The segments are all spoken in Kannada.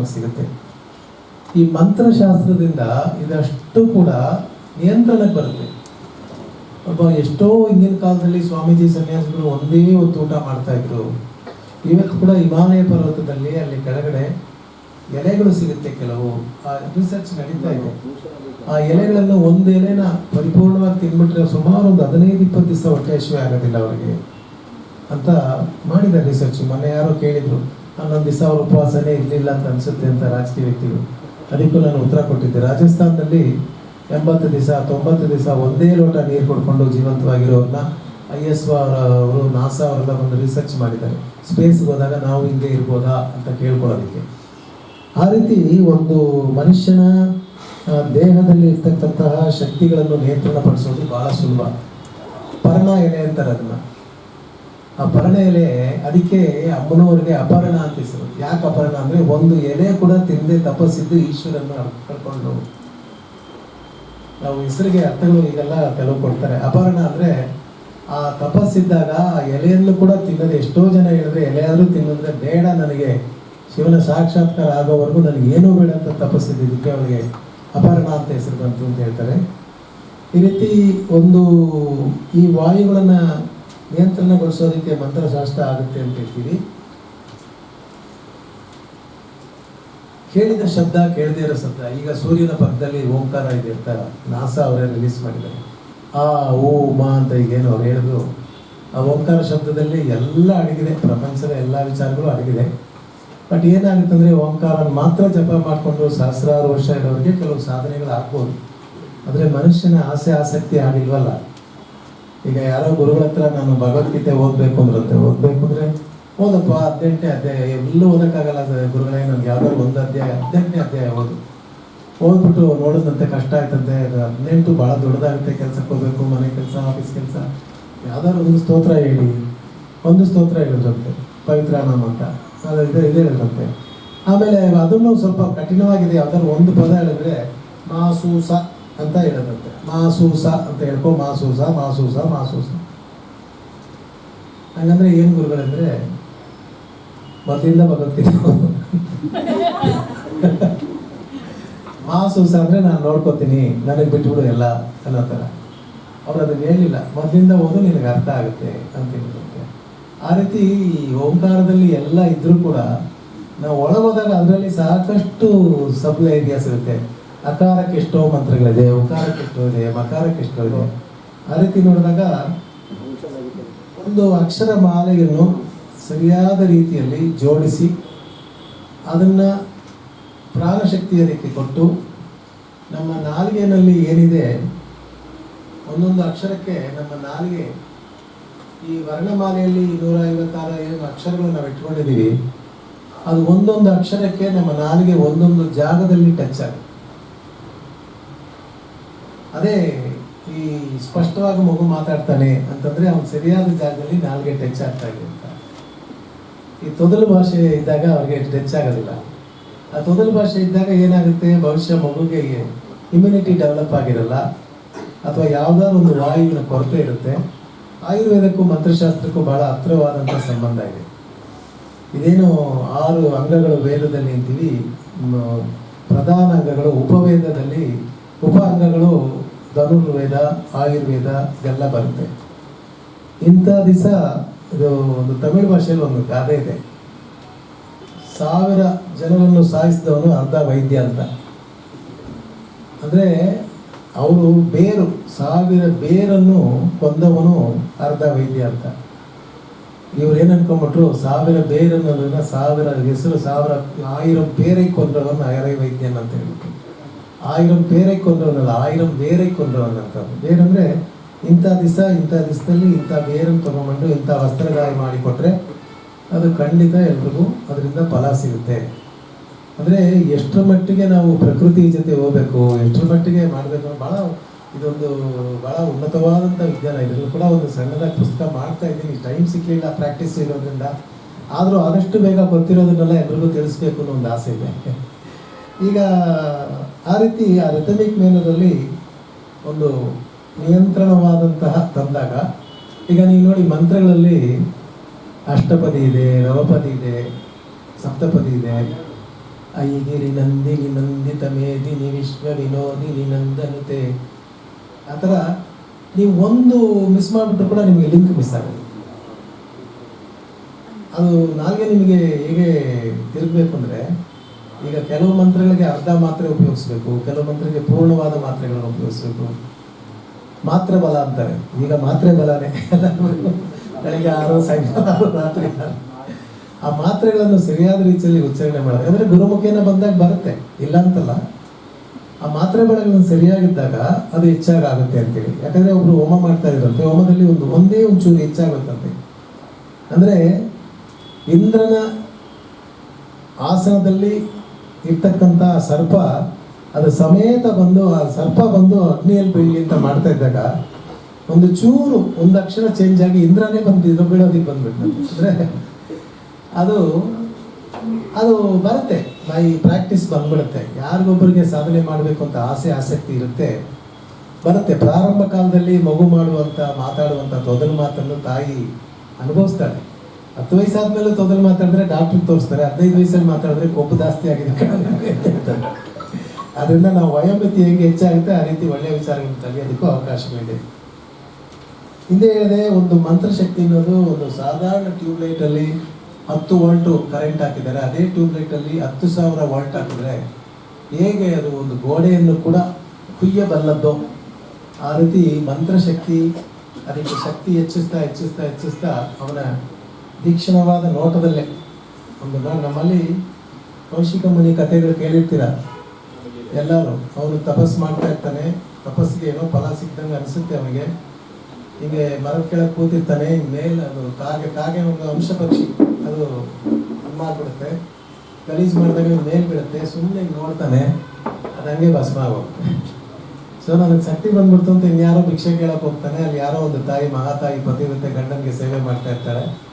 ನಮಗೆ ಸಿಗುತ್ತೆ. ಈ ಮಂತ್ರಶಾಸ್ತ್ರದಿಂದ ಇದಷ್ಟು ಕೂಡ ನಿಯಂತ್ರಣಕ್ಕೆ ಬರುತ್ತೆ. ಒಬ್ಬ ಎಷ್ಟೋ ಹಿಂದಿನ ಕಾಲದಲ್ಲಿ ಸ್ವಾಮೀಜಿ ಸನ್ಯಾಸಿಗಳು ಒಂದೇ ಒಂದು ಊಟ ಮಾಡ್ತಾ ಇದ್ರು. ಇವತ್ತು ಕೂಡ ಹಿಮಾಲಯ ಪರ್ವತದಲ್ಲಿ ಅಲ್ಲಿ ಕೆಳಗಡೆ ಎಲೆಗಳು ಸಿಗುತ್ತೆ ಕೆಲವು. ಆ ರಿಸರ್ಚ್ ನಡೀತಾ ಇದೆ. ಆ ಎಲೆಗಳನ್ನು ಒಂದು ಎಲೆನ ಪರಿಪೂರ್ಣವಾಗಿ ತಿನ್ಬಿಟ್ರೆ ಸುಮಾರು ಒಂದು ಹದಿನೈದು, ಇಪ್ಪತ್ತು ದಿವಸ ಹೊಟ್ಟೆ ಆಗೋದಿಲ್ಲ ಅವರಿಗೆ. ಅಂತ ಮಾಡಿದ್ದಾರೆ ರಿಸರ್ಚ್ ಮೊನ್ನೆ ಯಾರೋ ಕೇಳಿದ್ರು. ಹನ್ನೊಂದು ದಿವಸ ಅವ್ರ ಉಪವಾಸನೇ ಇರಲಿಲ್ಲ ಅಂತ ಅನಿಸುತ್ತೆ ಅಂತ ರಾಜಕೀಯ ವ್ಯಕ್ತಿಗಳು. ಅದಕ್ಕೂ ನಾನು ಉತ್ತರ ಕೊಟ್ಟಿದ್ದೆ. ರಾಜಸ್ಥಾನದಲ್ಲಿ ಎಂಬತ್ತು ದಿವಸ, ತೊಂಬತ್ತು ದಿವಸ ಒಂದೇ ಲೋಟ ನೀರು ಕೊಡ್ಕೊಂಡು ಜೀವಂತವಾಗಿರೋರನ್ನ ಐ ಎಸ್ ಅವರು ನಾಸಾ ಅವರೆಲ್ಲ ಒಂದು ರಿಸರ್ಚ್ ಮಾಡಿದ್ದಾರೆ. ಸ್ಪೇಸ್ಗೆ ಹೋದಾಗ ನಾವು ಹಿಂಗೆ ಇರ್ಬೋದಾ ಅಂತ ಕೇಳ್ಕೊಳ್ಳೋದಕ್ಕೆ. ಆ ರೀತಿ ಒಂದು ಮನುಷ್ಯನ ದೇಹದಲ್ಲಿ ಇರ್ತಕ್ಕಂತಹ ಶಕ್ತಿಗಳನ್ನು ನಿಯಂತ್ರಣ ಪಡಿಸೋದು ಬಹಳ ಸುಲಭ. ಪರ್ಣ ಎಲೆ ಅಂತಾರೆ ಅದನ್ನ. ಆ ಪರಣ ಎಲೆ ಅದಕ್ಕೆ ಅಮ್ಮನವರಿಗೆ ಅಪರಣ ಅಂತ ಹೆಸರು. ಯಾಕೆ ಅಪರಣ ಅಂದ್ರೆ ಒಂದು ಎಲೆ ಕೂಡ ತಿಂದೆ ತಪಸ್ಸಿದ್ದು ಈಶ್ವರನ್ನು ಕರ್ಕೊಂಡು. ನಾವು ಹೆಸರಿಗೆ ಅರ್ಥಗಳು ಈಗೆಲ್ಲ ಕೆಲವು ಕೊಡ್ತಾರೆ ಅಪರಣ ಅಂದ್ರೆ ಆ ತಪಸ್ಸಿದ್ದಾಗ ಆ ಎಲೆಯನ್ನು ಕೂಡ ತಿನ್ನದೆ ಎಷ್ಟೋ ಜನ ಹೇಳಿದ್ರೆ ಎಲೆ ಆದ್ರೂ ತಿನ್ನೋದ್ರೆ ಬೇಡ ನನಗೆ. ಶಿವನ ಸಾಕ್ಷಾತ್ಕಾರ ಆಗೋವರೆಗೂ ನನಗೆ ಏನೂ ಬೇಡ ಅಂತ ತಪಸ್ಸಿದ್ದಕ್ಕೆ ಅವರಿಗೆ ಅಪರಣ ಅಂತ ಹೆಸರು ಬಂತು ಅಂತ ಹೇಳ್ತಾರೆ. ಈ ರೀತಿ ಒಂದು ಈ ವಾಯುಗಳನ್ನ ನಿಯಂತ್ರಣಗೊಳಿಸೋದಕ್ಕೆ ಮಂತ್ರಶಾಸ್ತ್ರ ಆಗುತ್ತೆ ಅಂತ ಹೇಳ್ತೀವಿ ಕೇಳಿದ ಶಬ್ದ ಕೇಳದೇ ಇರೋ ಶಬ್ದ. ಈಗ ಸೂರ್ಯನ ಪಕ್ಕದಲ್ಲಿ ಓಂಕಾರ ಇದೆ ಅಂತ ನಾಸಾ ಅವರೇ ರಿಲೀಸ್ ಮಾಡಿದ್ದಾರೆ. ಆ ಓ ಮಾ ಅಂತ ಈಗೇನು ಅವ್ರು ಹೇಳಿದ್ರು. ಆ ಓಂಕಾರ ಶಬ್ದದಲ್ಲಿ ಎಲ್ಲ ಅಡಗಿದೆ. ಪ್ರಪಂಚದ ಎಲ್ಲ ವಿಚಾರಗಳು ಅಡಗಿದೆ. ಬಟ್ ಏನಾಗುತ್ತೆ ಅಂದ್ರೆ ಓಂಕಾರ ಮಾತ್ರ ಜಪ ಮಾಡಿಕೊಂಡು ಸಹಸ್ರಾರು ವರ್ಷ ಇರೋರಿಗೆ ಕೆಲವು ಸಾಧನೆಗಳು ಆಗ್ಬೋದು. ಆದರೆ ಮನುಷ್ಯನ ಆಸೆ ಆಸಕ್ತಿ ಆಗಿಲ್ವಲ್ಲ ಈಗ ಯಾರೋ ಗುರುಗಳ ಹತ್ರ ನಾನು ಭಗವದ್ಗೀತೆ ಓದಬೇಕು ಅಂದ್ರಂತೆ, ಓದಬೇಕು ಅಂದ್ರೆ ಓದಪ್ಪ, ಹದಿನೆಂಟನೇ ಅಧ್ಯಾಯ, ಎಲ್ಲೂ ಓದಕ್ಕಾಗಲ್ಲ ಸರ್, ಗುರುಗಳೇ ನನ್ಗೆ ಯಾವ್ದಾದ್ರು ಒಂದು ಅಧ್ಯಾಯ, ಹದಿನೆಂಟನೇ ಅಧ್ಯಾಯ ಓದು. ಓದ್ಬಿಟ್ಟು ನೋಡಿದಂತೆ ಕಷ್ಟ ಆಯ್ತಂತೆ ಹದಿನೆಂಟು ಭಾಳ ದೊಡ್ಡದಾಗುತ್ತೆ, ಕೆಲ್ಸಕ್ಕೆ ಹೋಗ್ಬೇಕು, ಮನೆ ಕೆಲಸ, ಆಫೀಸ್ ಕೆಲಸ. ಯಾವ್ದಾದ್ರು ಒಂದು ಸ್ತೋತ್ರ ಹೇಳಿ. ಒಂದು ಸ್ತೋತ್ರ ಹೇಳಿದ್ರಂತೆ ಪವಿತ್ರ ನಾಮ ಅಂತ. ಅದು ಇದೇ ಇದೇ ಹೇಳಿದ್ರಂತೆ ಆಮೇಲೆ ಅದನ್ನು ಸ್ವಲ್ಪ ಕಠಿಣವಾಗಿದೆ, ಯಾವ್ದಾದ್ರು ಒಂದು ಪದ ಹೇಳಿದ್ರೆ, ಮಾಸೂಸ ಅಂತ ಹೇಳದಂತೆ ಮಾಸೂಸ ಅಂತ ಹೇಳ್ಕೊ ಮಾಸೂಸ ಮಾಸೂಸ ಮಾಸೂಸ. ಹಂಗಂದ್ರೆ ಏನು ಗುರುಗಳಂದ್ರೆ ಮೊದಲಿಂದ ಭಗವದ್ಗೀತೆ ಮಾಸೂಸ ಅಂದರೆ ನಾನು ನೋಡ್ಕೋತೀನಿ, ನನಗೆ ಬಿಟ್ಬಿಡು ಎಲ್ಲ, ಅನ್ನೋ ಥರ ಅವ್ರು ಅದನ್ನ ಹೇಳಿಲ್ಲ. ಮೊದಲಿಂದ ಓದು ನಿನಗೆ ಅರ್ಥ ಆಗುತ್ತೆ ಅಂತ ಹೇಳಿದಂತೆ ಆ ರೀತಿ ಈ ಓಂಕಾರದಲ್ಲಿ ಎಲ್ಲ ಇದ್ದರೂ ಕೂಡ, ನಾವು ಒಳಗೋದಾಗ ಅದರಲ್ಲಿ ಸಾಕಷ್ಟು ಸಬ್ ಐಡಿಯಾಸ್ ಇರುತ್ತೆ. ಅಕಾರಕ್ಕೆ ಎಷ್ಟೋ ಮಂತ್ರಗಳಿದೆ, ಉಕಾರಕ್ಕೆ ಎಷ್ಟೋ ಇದೆ, ಮಕಾರಕ್ಕೆ ಎಷ್ಟೋ ಇದೆ. ಆ ರೀತಿ ನೋಡಿದಾಗ ಒಂದು ಅಕ್ಷರ ಮಾಲೆಯನ್ನು ಸರಿಯಾದ ರೀತಿಯಲ್ಲಿ ಜೋಡಿಸಿ ಅದನ್ನ ಪ್ರಾಣಶಕ್ತಿಯ ರೀತಿ ಕೊಟ್ಟು ನಮ್ಮ ನಾಲಿಗೆಯಲ್ಲಿ ಏನಿದೆ, ಒಂದೊಂದು ಅಕ್ಷರಕ್ಕೆ ನಮ್ಮ ನಾಲಿಗೆ ಈ ವರ್ಣಮಾಲೆಯಲ್ಲಿ ನೂರ ಐವತ್ತಾರು ಏನು ಅಕ್ಷರಗಳು ನಾವು ಇಟ್ಕೊಂಡಿದ್ದೀವಿ. ಅದು ಒಂದೊಂದು ಅಕ್ಷರಕ್ಕೆ ನಮ್ಮ ನಾಲಿಗೆ ಒಂದೊಂದು ಜಾಗದಲ್ಲಿ ಟಚ್ ಆಗುತ್ತೆ. ಅದೇ ಈ ಸ್ಪಷ್ಟವಾಗಿ ಮಗು ಮಾತಾಡ್ತಾನೆ ಅಂತಂದ್ರೆ ಅವ್ನು ಸರಿಯಾದ ಜಾಗದಲ್ಲಿ ನಾಲ್ಗೆ ಟಚ್ ಆಗ್ತಾ ಇದೆ ಅಂತ. ಈ ತೊದಲು ಭಾಷೆ ಇದ್ದಾಗ ಅವ್ರಿಗೆ ಟಚ್ ಆಗೋದಿಲ್ಲ. ಆ ತೊದಲು ಭಾಷೆ ಇದ್ದಾಗ ಏನಾಗುತ್ತೆ? ಭವಿಷ್ಯ ಮಗುಗೆ ಇಮ್ಯುನಿಟಿ ಡೆವಲಪ್ ಆಗಿರಲ್ಲ, ಅಥವಾ ಯಾವ್ದಾದ್ರು ಒಂದು ವಾಯುವಿನ ಕೊರತೆ ಇರುತ್ತೆ. ಆಯುರ್ವೇದಕ್ಕೂ ಮಂತ್ರಶಾಸ್ತ್ರಕ್ಕೂ ಬಹಳ ಹತ್ತಿರವಾದಂಥ ಸಂಬಂಧ ಇದೆ. ಇದೇನು ಆರು ಅಂಗಗಳು ವೇದದಲ್ಲಿ ಅಂತೀವಿ ಪ್ರಧಾನ ಅಂಗಗಳು ಉಪವೇದದಲ್ಲಿ ಉಪ ಅಂಗಗಳು ಧನುರ್ವೇದ, ಆಯುರ್ವೇದ ಇದೆಲ್ಲ ಬರುತ್ತೆ. ಇಂಥ ದಿವಸ ಇದು ಒಂದು ತಮಿಳು ಭಾಷೆಯಲ್ಲಿ ಒಂದು ಗಾದೆ ಇದೆ. ಸಾವಿರ ಜನರನ್ನು ಸಾಯಿಸಿದವನು ಅರ್ಧ ವೈದ್ಯ ಅಂತ. ಅಂದ್ರೆ ಅವರು ಬೇರು, ಸಾವಿರ ಬೇರನ್ನು ಕೊಂದವನು ಅರ್ಧ ವೈದ್ಯ ಅಂತ. ಇವ್ರು ಏನ್ ಅನ್ಕೊಂಡ್ಬಿಟ್ರು, ಸಾವಿರ ಬೇರನ್ನು ಸಾವಿರ ಹೆಸರು, ಸಾವಿರ ಆಯಿರ ಬೇರೆ ಕೊಂದವನು ಅರೆ ವೈದ್ಯನ ಅಂತ ಹೇಳ್ಬಿಟ್ಟು ಆಯಿರಂ ಬೇರೆ ಕೊಂದವನಲ್ಲ, ಆಯಿರಂ ಬೇರೆ ಕೊಂದವನಂತ ಏನಂದರೆ, ಇಂಥ ದಿವಸ ಇಂಥ ದಿವಸದಲ್ಲಿ ಇಂಥ ಬೇರನ್ನು ತೊಗೊಂಡು ಇಂಥ ವಸ್ತ್ರಗಾಯ ಮಾಡಿಕೊಟ್ರೆ ಅದು ಖಂಡಿತ ಎಲ್ರಿಗೂ ಅದರಿಂದ ಫಲ ಸಿಗುತ್ತೆ. ಅಂದರೆ ಎಷ್ಟರ ಮಟ್ಟಿಗೆ ನಾವು ಪ್ರಕೃತಿ ಜೊತೆ ಹೋಗಬೇಕು, ಎಷ್ಟರ ಮಟ್ಟಿಗೆ ಮಾಡಬೇಕು ಭಾಳ ಇದೊಂದು ಭಾಳ ಉನ್ನತವಾದಂಥ ವಿಜ್ಞಾನ. ಇದರಲ್ಲಿ ಕೂಡ ಒಂದು ಸಣ್ಣದಾಗಿ ಪುಸ್ತಕ ಮಾಡ್ತಾ ಇದ್ದೀನಿ. ಟೈಮ್ ಸಿಕ್ಕಲಿಲ್ಲ ಪ್ರಾಕ್ಟೀಸ್ ಇರೋದ್ರಿಂದ. ಆದರೂ ಆದಷ್ಟು ಬೇಗ ಗೊತ್ತಿರೋದನ್ನೆಲ್ಲ ಎಲ್ರಿಗೂ ತಿಳಿಸ್ಬೇಕು ಅನ್ನೋ ಒಂದು ಆಸೆ ಇದೆ. ಈಗ ಆ ರೀತಿ ಆ ರಿಥಮಿಕ್ ಮೇನದಲ್ಲಿ ಒಂದು ನಿಯಂತ್ರಣವಾದಂತಹ ತಂದಾಗ, ಈಗ ನೀವು ನೋಡಿ ಮಂತ್ರಗಳಲ್ಲಿ ಅಷ್ಟಪದಿ ಇದೆ, ನವಪದಿ ಇದೆ, ಸಪ್ತಪದಿ ಇದೆ. ಐಗಿರಿ ನಂದಿನಿ ನಂದಿತ ಮೇದಿನಿ ವಿಶ್ವ ವಿನೋದಿನಿ ನಂದನುತೆ. ಆ ಥರ ನೀವು ಒಂದು ಮಿಸ್ ಮಾಡಿಬಿಟ್ರು ಕೂಡ ನಿಮಗೆ ಲಿಂಕ್ ಮಿಸ್ ಆಗುತ್ತೆ. ಅದು ನಾಲ್ಗೆ ನಿಮಗೆ ಹೇಗೆ ತಿರುಗಬೇಕು ಅಂದರೆ ಈಗ ಕೆಲವು ಮಂತ್ರಗಳಿಗೆ ಅರ್ಧ ಮಾತ್ರೆ ಉಪಯೋಗಿಸ್ಬೇಕು, ಕೆಲವು ಮಂತ್ರಗಳಿಗೆ ಪೂರ್ಣವಾದ ಮಾತ್ರೆಗಳನ್ನು ಉಪಯೋಗಿಸ್ಬೇಕು. ಮಾತ್ರೆ ಬಲ ಅಂತಾರೆ. ಈಗ ಮಾತ್ರೆ ಬಲನೇ. ಬೆಳಿಗ್ಗೆ ಆರು, ಸಾಯಂಕಾಲ ರಾತ್ರಿ ಆ ಮಾತ್ರೆಗಳನ್ನು ಸರಿಯಾದ ರೀತಿಯಲ್ಲಿ ಉಚ್ಚಾರಣೆ ಮಾಡೋದು ಅಂದರೆ ಗುರುಮುಖೇನ ಬಂದಾಗ ಬರುತ್ತೆ. ಇಲ್ಲ ಅಂತಲ್ಲ. ಆ ಮಾತ್ರೆ ಬೆಳೆಗಳನ್ನು ಸರಿಯಾಗಿದ್ದಾಗ ಅದು ಹೆಚ್ಚಾಗುತ್ತೆ ಅಂತೇಳಿ. ಯಾಕಂದ್ರೆ ಒಬ್ರು ಹೋಮ ಮಾಡ್ತಾ ಇದ್ರಂತೆ. ಹೋಮದಲ್ಲಿ ಒಂದು, ಒಂದೇ ಒಂಚೂರು ಹೆಚ್ಚಾಗುತ್ತಂತೆ. ಅಂದ್ರೆ ಇಂದ್ರನ ಆಸನದಲ್ಲಿ ಇರ್ತಕ್ಕಂಥ ಸರ್ಪ, ಅದು ಸಮೇತ ಬಂದು, ಆ ಸರ್ಪ ಬಂದು ಅಗ್ನಿಯಲ್ಲಿ ಬೀಳಿ ಅಂತ ಮಾಡ್ತಾ ಇದ್ದಾಗ, ಒಂದು ಚೂರು, ಒಂದು ಅಕ್ಷರ ಚೇಂಜ್ ಆಗಿ ಇಂದ್ರನೇ ಬಂದಿದ್ದು ಬೀಳೋದಿಕ್ಕೆ ಬಂದ್ಬಿಟ್ಟು ಅಂದ್ರೆ ಅದು ಅದು ಬರುತ್ತೆ. ಬೈ ಪ್ರಾಕ್ಟೀಸ್ ಬಂದ್ಬಿಡುತ್ತೆ. ಯಾರಿಗೊಬ್ಬರಿಗೆ ಸಾಧನೆ ಮಾಡಬೇಕು ಅಂತ ಆಸೆ, ಆಸಕ್ತಿ ಇರುತ್ತೆ. ಬರುತ್ತೆ. ಪ್ರಾರಂಭ ಕಾಲದಲ್ಲಿ ಮಗು ಮಾಡುವಂಥ ಮಾತಾಡುವಂಥ ತೊದಲು ಮಾತನ್ನು ತಾಯಿ ಅನುಭವಿಸ್ತಾಳೆ. ಹತ್ತು ವಯಸ್ಸಾದ್ಮೇಲೆ ತೊದಲು ಮಾತಾಡಿದ್ರೆ ಡಾಕ್ಟ್ರಿಗೆ ತೋರಿಸ್ತಾರೆ, ಹದಿನೈದು ವಯಸ್ಸಲ್ಲಿ ಮಾತಾಡಿದ್ರೆ ಕೊಬ್ಬು ಜಾಸ್ತಿ ಆಗಿದೆ. ಅದರಿಂದ ನಾವು ವಯೋಮಿತಿ ಹೇಗೆ ಹೆಚ್ಚಾಗುತ್ತೆ ಆ ರೀತಿ ಒಳ್ಳೆಯ ವಿಚಾರಗಳನ್ನು ಕಲಿಯೋದಕ್ಕೂ ಅವಕಾಶಗಳಿದೆ ಹಿಂದೆ ಹೇಳಿದೆ, ಒಂದು ಮಂತ್ರಶಕ್ತಿ ಅನ್ನೋದು ಒಂದು ಸಾಧಾರಣ ಟ್ಯೂಬ್ಲೈಟಲ್ಲಿ ಹತ್ತು ವೋಲ್ಟು ಕರೆಂಟ್ ಹಾಕಿದ್ದಾರೆ ಅದೇ ಟ್ಯೂಬ್ಲೈಟಲ್ಲಿ ಹತ್ತು ಸಾವಿರ ವೋಲ್ಟ್ ಹಾಕಿದ್ರೆ ಹೇಗೆ ಅದು ಒಂದು ಗೋಡೆಯನ್ನು ಕೂಡ ಕುಯ್ಯಬಲ್ಲದ್ದು ಆ ರೀತಿ ಮಂತ್ರಶಕ್ತಿ ಅದಕ್ಕೆ ಶಕ್ತಿ ಹೆಚ್ಚಿಸ್ತಾ ಹೆಚ್ಚಿಸ್ತಾ ಹೆಚ್ಚಿಸ್ತಾ ಅವನ ತೀಕ್ಷ್ಣವಾದ ನೋಟದಲ್ಲೇ. ಒಂದು ನಮ್ಮಲ್ಲಿ ಕೌಶಿಕ ಮುನಿ ಕಥೆಗಳು ಕೇಳಿರ್ತೀರ? ಎಲ್ಲರೂ. ಅವನು ತಪಸ್ ಮಾಡ್ತಾ ಇರ್ತಾನೆ. ತಪಸ್ಸಿಗೆ ಏನೋ ಫಲ ಸಿಗ್ದಂಗೆ ಅನಿಸುತ್ತೆ ಅವನಿಗೆ ಹೀಗೆ ಮರ ಕೆಳಗೆ ಕೂತಿರ್ತಾನೆ. ಮೇಲ್ ಅದು ಕಾಗೆ ಕಾಗೆ ಒಂದು ಅಂಶ ಪಕ್ಷಿ. ಅದು ಮಾಡ್ಬಿಡುತ್ತೆ ಗಲೀಜ್ ಮಾಡಿದಾಗ ಮೇಲ್ ಬಿಡುತ್ತೆ ಸುಮ್ಮನೆ ನೋಡ್ತಾನೆ. ಅದು ಹಂಗೆ ಭಸ್ಮ ಆಗೋಗುತ್ತೆ. ಸೊ ನನಗೆ ಶಕ್ತಿ ಬಂದ್ಬಿಡ್ತು ಅಂತ ಇನ್ಯಾರೋ ಭಿಕ್ಷೆ ಕೇಳಕ್ಕೆ ಹೋಗ್ತಾನೆ. ಅಲ್ಲಿ ಯಾರೋ ಒಂದು ತಾಯಿ, ಮಹಾತಾಯಿ ಪತಿರುತ್ತೆ ಗಂಡನಿಗೆ ಸೇವೆ ಮಾಡ್ತಾ ಇರ್ತಾಳೆ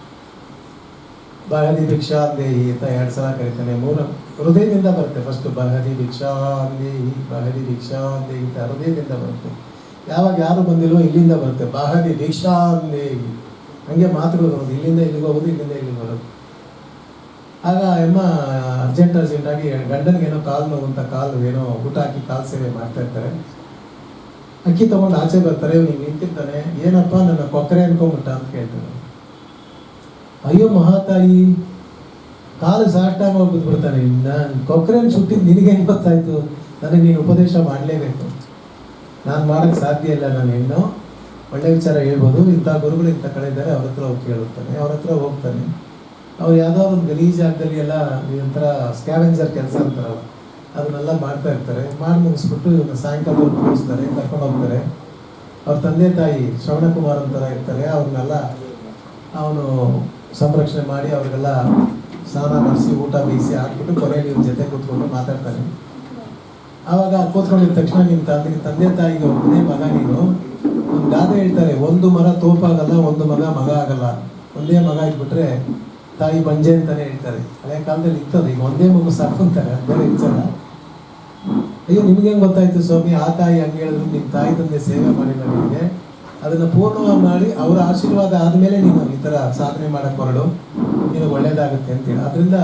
ಬಹದಿ ಭಿಕ್ಷಾ ದೇಹಿ ಅಂತ ಎರಡು ಸಲ ಕರೀತಾನೆ. ಮೂರು ಹೃದಯದಿಂದ ಬರುತ್ತೆ ಫಸ್ಟ್ ಬಹದಿ ಭಿಕ್ಷಾ ದೇಹಿ ಬಹದಿ ಭಿಕ್ಷಾ ದೇಹಿ ಅಂತ ಹೃದಯದಿಂದ ಬರುತ್ತೆ. ಯಾವಾಗ ಯಾರು ಬಂದಿಲ್ವೋ ಇಲ್ಲಿಂದ ಬರುತ್ತೆ. ಬಹದಿ ಭಿಕ್ಷಾ ದೇಹಿ. ಹಂಗೆ ಮಾತುಗಳು ಬರೋದು ಇಲ್ಲಿಂದ ಇಲ್ಲಿಗೆ ಹೋಗೋದು, ಇಲ್ಲಿಂದ ಇಲ್ಲಿಗೆ ಬರೋದು. ಆಗ ಎಮ್ಮ ಅರ್ಜೆಂಟ್ ಅರ್ಜೆಂಟ್ ಆಗಿ ಗಂಡನಿಗೇನೋ ಕಾಲು ನೋವು ಅಂತ ಕಾಲು ಏನೋ ಊಟ ಹಾಕಿ ಕಾಲು ಸೇವೆ ಮಾಡ್ತಾ ಇರ್ತಾರೆ. ಅಕ್ಕಿ ತಗೊಂಡು ಆಚೆ ಬರ್ತಾರೆ ನೀವು ನಿಂತಿರ್ತಾನೆ. ಏನಪ್ಪ ನನ್ನ ಕೊಕ್ಕರೆ ಅನ್ಕೊಂಬಿಟ್ಟ ಅಂತ ಕೇಳ್ತಾನೆ. ಅಯ್ಯೋ ಮಹಾತಾಯಿ, ಕಾಲು ಸಾಷ್ಟಾಗ ಹೋಗಿ ಬಿಡ್ತಾನೆ. ನಾನು ಕೊಕ್ರೇನ್ ಸುಟ್ಟಿದ್ದು ನಿನಗೆ ಹೆಂಗ್ ಗೊತ್ತಾಯ್ತು? ನನಗೆ ನೀನು ಉಪದೇಶ ಮಾಡಲೇಬೇಕು. ನಾನು ಮಾಡೋಕ್ಕೆ ಸಾಧ್ಯ ಇಲ್ಲ ನಾನು ಹೆಣ್ಣು. ಒಳ್ಳೆ ವಿಚಾರ ಹೇಳ್ಬೋದು. ಇಂಥ ಗುರುಗಳು ಇಂಥ ಕಡೆ ಇದ್ದಾರೆ, ಅವ್ರ ಹತ್ರ ಹೋಗಿ ಕೇಳುತ್ತಾನೆ. ಅವ್ರ ಹತ್ರ ಹೋಗ್ತಾನೆ. ಅವ್ರು ಯಾವುದೋ ಒಂದು ಗಲೀಜ್ ಜಾಗದಲ್ಲಿ ಎಲ್ಲ ಒಂಥರ ಸ್ಕ್ಯಾವೆಂಜರ್ ಕೆಲಸ ಅಂತಾರಲ್ಲ, ಅದನ್ನೆಲ್ಲ ಮಾಡ್ತಾ ಇರ್ತಾರೆ. ಮಾಡಿ ಮುಗಿಸ್ಬಿಟ್ಟು ಇವನ್ನ ಸಾಯಂಕಾಲ ಮುಗಿಸ್ತಾರೆ ಕರ್ಕೊಂಡು ಹೋಗ್ತಾರೆ. ಅವ್ರ ತಂದೆ ತಾಯಿ ಶ್ರವಣಕುಮಾರ್ ಅಂತರ ಇರ್ತಾರೆ. ಅವ್ರನ್ನೆಲ್ಲ ಅವನು ಸಂರಕ್ಷಣೆ ಮಾಡಿ ಅವರಿಗೆಲ್ಲ ಸ್ನಾನ ಮಾಡಿಸಿ ಊಟ ಬೇಯಿಸಿ ಹಾಕ್ಬಿಟ್ಟು ಕೊನೆಯಲ್ಲಿ ಇವ್ರ ಜೊತೆ ಕೂತ್ಕೊಂಡು ಮಾತಾಡ್ತಾರೆ. ಆವಾಗ ಕೂತ್ಕೊಂಡಿದ್ದ ತಕ್ಷಣ ನಿಮ್ಮ ತಂದೆ ತಂದೆ ತಾಯಿಗೆ ಒಬ್ಬನೇ ಮಗ ನೀನು. ಒಂದು ಗಾದೆ ಹೇಳ್ತಾರೆ, ಒಂದು ಮರ ತೋಪಾಗಲ್ಲ ಒಂದು ಮಗ ಮಗ ಆಗಲ್ಲ. ಒಂದೇ ಮಗ ಇದ್ಬಿಟ್ರೆ ತಾಯಿ ಬಂಜೆ ಅಂತಾನೆ ಹೇಳ್ತಾರೆ. ಹಳೆ ಕಾಲದಲ್ಲಿ ಇರ್ತದೆ ಈಗ ಒಂದೇ ಮಗು ಸಾಕು ಅಂತಾರೆ ಬೇರೆ ವಿಚಾರ ಅಯ್ಯೋ, ನಿಮ್ಗೆ ಹೆಂಗ್ ಗೊತ್ತಾಯ್ತು ಸ್ವಾಮಿ? ಆ ತಾಯಿ ಹಂಗೆ ಹೇಳಿದ್ರು ನಿಮ್ಮ ತಾಯಿ ತಂದೆ ಸೇವೆ ಮಾಡಿಲ್ಲ ನಿಮಗೆ. ಅದನ್ನ ಪೂರ್ಣವಾಗಿ ಮಾಡಿ ಅವರ ಆಶೀರ್ವಾದ ಆದಮೇಲೆ ನೀನು ಈ ಥರ ಸಾಧನೆ ಮಾಡಕ್ ಹೊರಡು. ನೀನು ಒಳ್ಳೇದಾಗುತ್ತೆ ಅಂತೇಳಿ ಅದರಿಂದ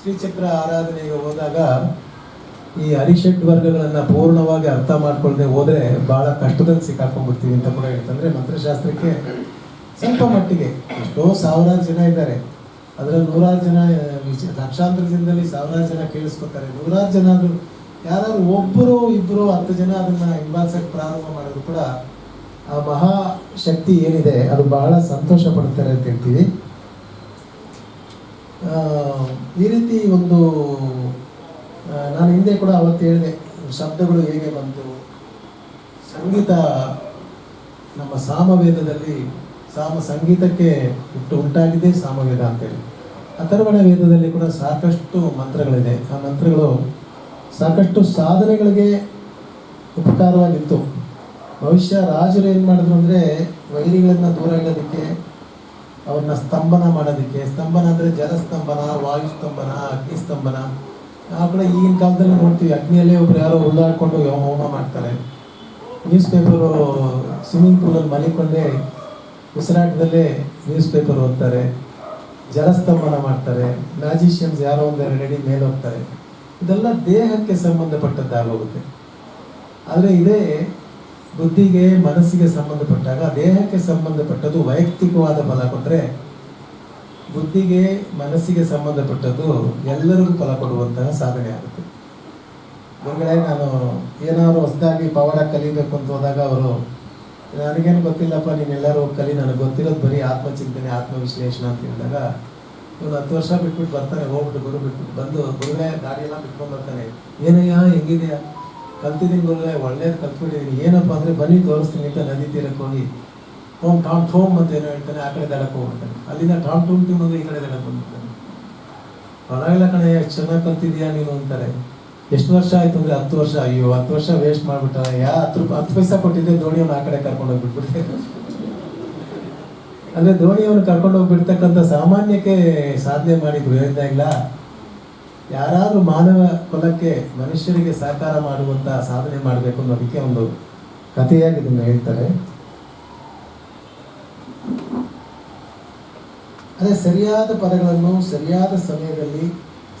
ಶ್ರೀಚಕ್ರ ಆರಾಧನೆಗೆ ಹೋದಾಗ ಈ ಅರಿಷಡ್ ವರ್ಗಗಳನ್ನು ಪೂರ್ಣವಾಗಿ ಅರ್ಥ ಮಾಡ್ಕೊಳ್ದೆ ಹೋದ್ರೆ ಬಹಳ ಕಷ್ಟದಲ್ಲಿ ಸಿಕ್ಕಾಕೊಂಡ್ಬಿಡ್ತೀವಿ ಅಂತ ಕೂಡ ಹೇಳ್ತಂದ್ರೆ ಮಂತ್ರಶಾಸ್ತ್ರಕ್ಕೆ ಸ್ವಲ್ಪ ಮಟ್ಟಿಗೆ ಎಷ್ಟೋ ಸಾವಿರಾರು ಜನ ಇದ್ದಾರೆ. ಅದರಲ್ಲಿ ನೂರಾರು ಜನ ಲಕ್ಷಾಂತರ ಜನದಲ್ಲಿ ಸಾವಿರಾರು ಜನ ಕೇಳಿಸ್ಕೊತಾರೆ. ನೂರಾರು ಜನ ಯಾರಾದ್ರು ಒಬ್ಬರು ಇಬ್ಬರು ಹತ್ತು ಜನ ಅದನ್ನ ಹಿಂಬಾಲಿಸಕ್ಕೆ ಪ್ರಾರಂಭ ಮಾಡೋದು ಕೂಡ ಆ ಮಹಾ ಶಕ್ತಿ ಏನಿದೆ, ಅದು ಬಹಳ ಸಂತೋಷ ಪಡ್ತಾರೆ ಅಂತ ಹೇಳ್ತೀವಿ. ಈ ರೀತಿ ಒಂದು ನಾನು ಹಿಂದೆ ಕೂಡ ಅವತ್ತು ಹೇಳಿದೆ, ಶಬ್ದಗಳು ಹೇಗೆ ಬಂತು. ಸಂಗೀತ ನಮ್ಮ ಸಾಮವೇದದಲ್ಲಿ, ಸಾಮ ಸಂಗೀತಕ್ಕೆ ಹುಟ್ಟು ಉಂಟಾಗಿದೆ, ಸಾಮವೇದ ಅಂತೇಳಿ ಅಥರ್ವಣ ವೇದದಲ್ಲಿ ಕೂಡ ಸಾಕಷ್ಟು ಮಂತ್ರಗಳಿದೆ. ಆ ಮಂತ್ರಗಳು ಸಾಕಷ್ಟು ಸಾಧನೆಗಳಿಗೆ ಉಪಕಾರವಾಗಿತ್ತು. ಭವಿಷ್ಯ ರಾಜರು ಏನು ಮಾಡಿದ್ರು ಅಂದರೆ ವೈರಿಗಳನ್ನು ದೂರ ಇಡೋದಕ್ಕೆ ಅವ್ರನ್ನ ಸ್ತಂಭನ ಮಾಡೋದಕ್ಕೆ. ಸ್ತಂಭನ ಅಂದರೆ ಜಲಸ್ತಂಭನ ವಾಯು ಸ್ತಂಭನ ಅಗ್ನಿ ಸ್ತಂಭನ ಆ ಕಡೆ ಈಗಿನ ಕಾಲದಲ್ಲಿ ನೋಡ್ತೀವಿ, ಅಗ್ನಿಯಲ್ಲಿ ಒಬ್ರು ಯಾರೋ ಉಳ್ಳಾಡ್ಕೊಂಡು ಹೋಮ ಮಾಡ್ತಾರೆ. ನ್ಯೂಸ್ ಪೇಪರು ಸ್ವಿಮ್ಮಿಂಗ್ ಪೂಲಲ್ಲಿ ಮಲಿಕೊಂಡೇ ಉಸಿರಾಟದಲ್ಲೇ ನ್ಯೂಸ್ ಪೇಪರ್ ಓದ್ತಾರೆ. ಜಲಸ್ತಂಭನ ಮಾಡ್ತಾರೆ. ಮ್ಯಾಜಿಷಿಯನ್ಸ್ ಯಾರೋ ಒಂದು ಎರಡು ಮೇಲೆ ಹೋಗ್ತಾರೆ. ಇದೆಲ್ಲ ದೇಹಕ್ಕೆ ಸಂಬಂಧಪಟ್ಟದ್ದಾಗೋಗುತ್ತೆ. ಆದರೆ ಇದೇ ಬುದ್ಧಿಗೆ, ಮನಸ್ಸಿಗೆ ಸಂಬಂಧಪಟ್ಟಾಗ, ದೇಹಕ್ಕೆ ಸಂಬಂಧಪಟ್ಟದ್ದು ವೈಯಕ್ತಿಕವಾದ ಫಲ ಕೊಟ್ಟರೆ ಬುದ್ಧಿಗೆ, ಮನಸ್ಸಿಗೆ ಸಂಬಂಧಪಟ್ಟದ್ದು ಎಲ್ಲರಿಗೂ ಫಲ ಕೊಡುವಂತಹ ಸಾಧನೆ ಆಗುತ್ತೆ. ಗುರುಗಳೇ, ನಾನು ಏನಾದ್ರು ಹೊಸದಾಗಿ ಪವಾಡ ಕಲಿಬೇಕು ಅಂತ ಹೋದಾಗ ಅವರು, ನನಗೇನು ಗೊತ್ತಿಲ್ಲಪ್ಪ, ನೀನೆಲ್ಲರೂ ಕಲಿ, ನನಗೆ ಗೊತ್ತಿರೋದು ಬರೀ ಆತ್ಮಚಿಂತನೆ, ಆತ್ಮವಿಶ್ಲೇಷಣ ಅಂತ ಹೇಳಿದಾಗ ಇವನು ಹತ್ತು ವರ್ಷ ಬಿಟ್ಬಿಟ್ಟು ಬರ್ತಾನೆ ಹೋಗ್ಬಿಟ್ಟು ಗುರು ಬಿಟ್ಬಿಟ್ಟು ಬಂದು ಗುರುಗಳೇ ಗಾಡಿಯೆಲ್ಲ ಬಿಟ್ಕೊಂಡು ಬರ್ತಾನೆ ಏನಯ್ಯ ಹೆಂಗಿದೆಯಾ ಕಲ್ತಿದ್ದೀನಿ ಗುರುಗಳೇ ಒಳ್ಳೇದು ಕಲ್ತ್ಬಿಟ್ಟಿದ್ದೀನಿ ಏನಪ್ಪ ಅಂದರೆ ಬನ್ನಿ ತೋರಿಸ್ತೀನಿ ಅಂತ ನದಿ ತೀರಕ್ಕೆ ಹೋಗಿ. ಹೋಮ್ ಟಾಮ್ ಥೋಮ್ ಅಂತ ಏನೋ ಹೇಳ್ತಾನೆ, ಆ ಕಡೆ ದಡಕ್ಕೆ ಹೋಗ್ಬಿಡ್ತಾನೆ. ಅಲ್ಲಿಂದ ಟಾಮ್ ಟೂಮ್ ಟೂಮ್ ಅಂದರೆ ಈ ಕಡೆ ದಡಕ್ಕೆ ಬಂದ್ಬಿಡ್ತಾನೆ ಪರವಾಗಿಲ್ಲ ಕಣೆ, ಎಷ್ಟು ಚೆನ್ನಾಗಿ ಕಲ್ತಿದ್ಯಾ ನೀನು ಅಂತಾರೆ. ಎಷ್ಟು ವರ್ಷ ಆಯ್ತು ಅಂದರೆ ಹತ್ತು ವರ್ಷ. ಅಯ್ಯೋ, ಹತ್ತು ವರ್ಷ ವೇಸ್ಟ್ ಮಾಡಿಬಿಟ್ಟ ಯಾ, ಹತ್ತು ರೂಪಾಯಿ ಹತ್ತು ಪೈಸಾ ಕೊಟ್ಟಿದ್ದೆ ದೋಣಿಯವನ್ನು ಆ ಕಡೆ ಕರ್ಕೊಂಡು ಹೋಗ್ಬಿಟ್ಬಿಡ್ತೇನೆ ಅಂದರೆ ದೋಣಿಯವನ್ನು ಕರ್ಕೊಂಡು ಹೋಗ್ಬಿಡ್ತಕ್ಕಂಥ ಸಾಮಾನ್ಯಕ್ಕೆ ಸಾಧನೆ ಮಾಡಿ ಪ್ರಯೋಜನ ಇಲ್ಲ ಯಾರಾದ್ರೂ ಮಾನವ ಕುಲಕ್ಕೆ ಮನುಷ್ಯರಿಗೆ ಸಹಕಾರ ಮಾಡುವಂತ ಸಾಧನೆ ಮಾಡಬೇಕು ಅನ್ನೋದಕ್ಕೆ ಒಂದು ಕಥೆಯಾಗಿ ಇದನ್ನು ಹೇಳ್ತಾರೆ. ಅದೇ ಸರಿಯಾದ ಪದಗಳನ್ನು ಸರಿಯಾದ ಸಮಯದಲ್ಲಿ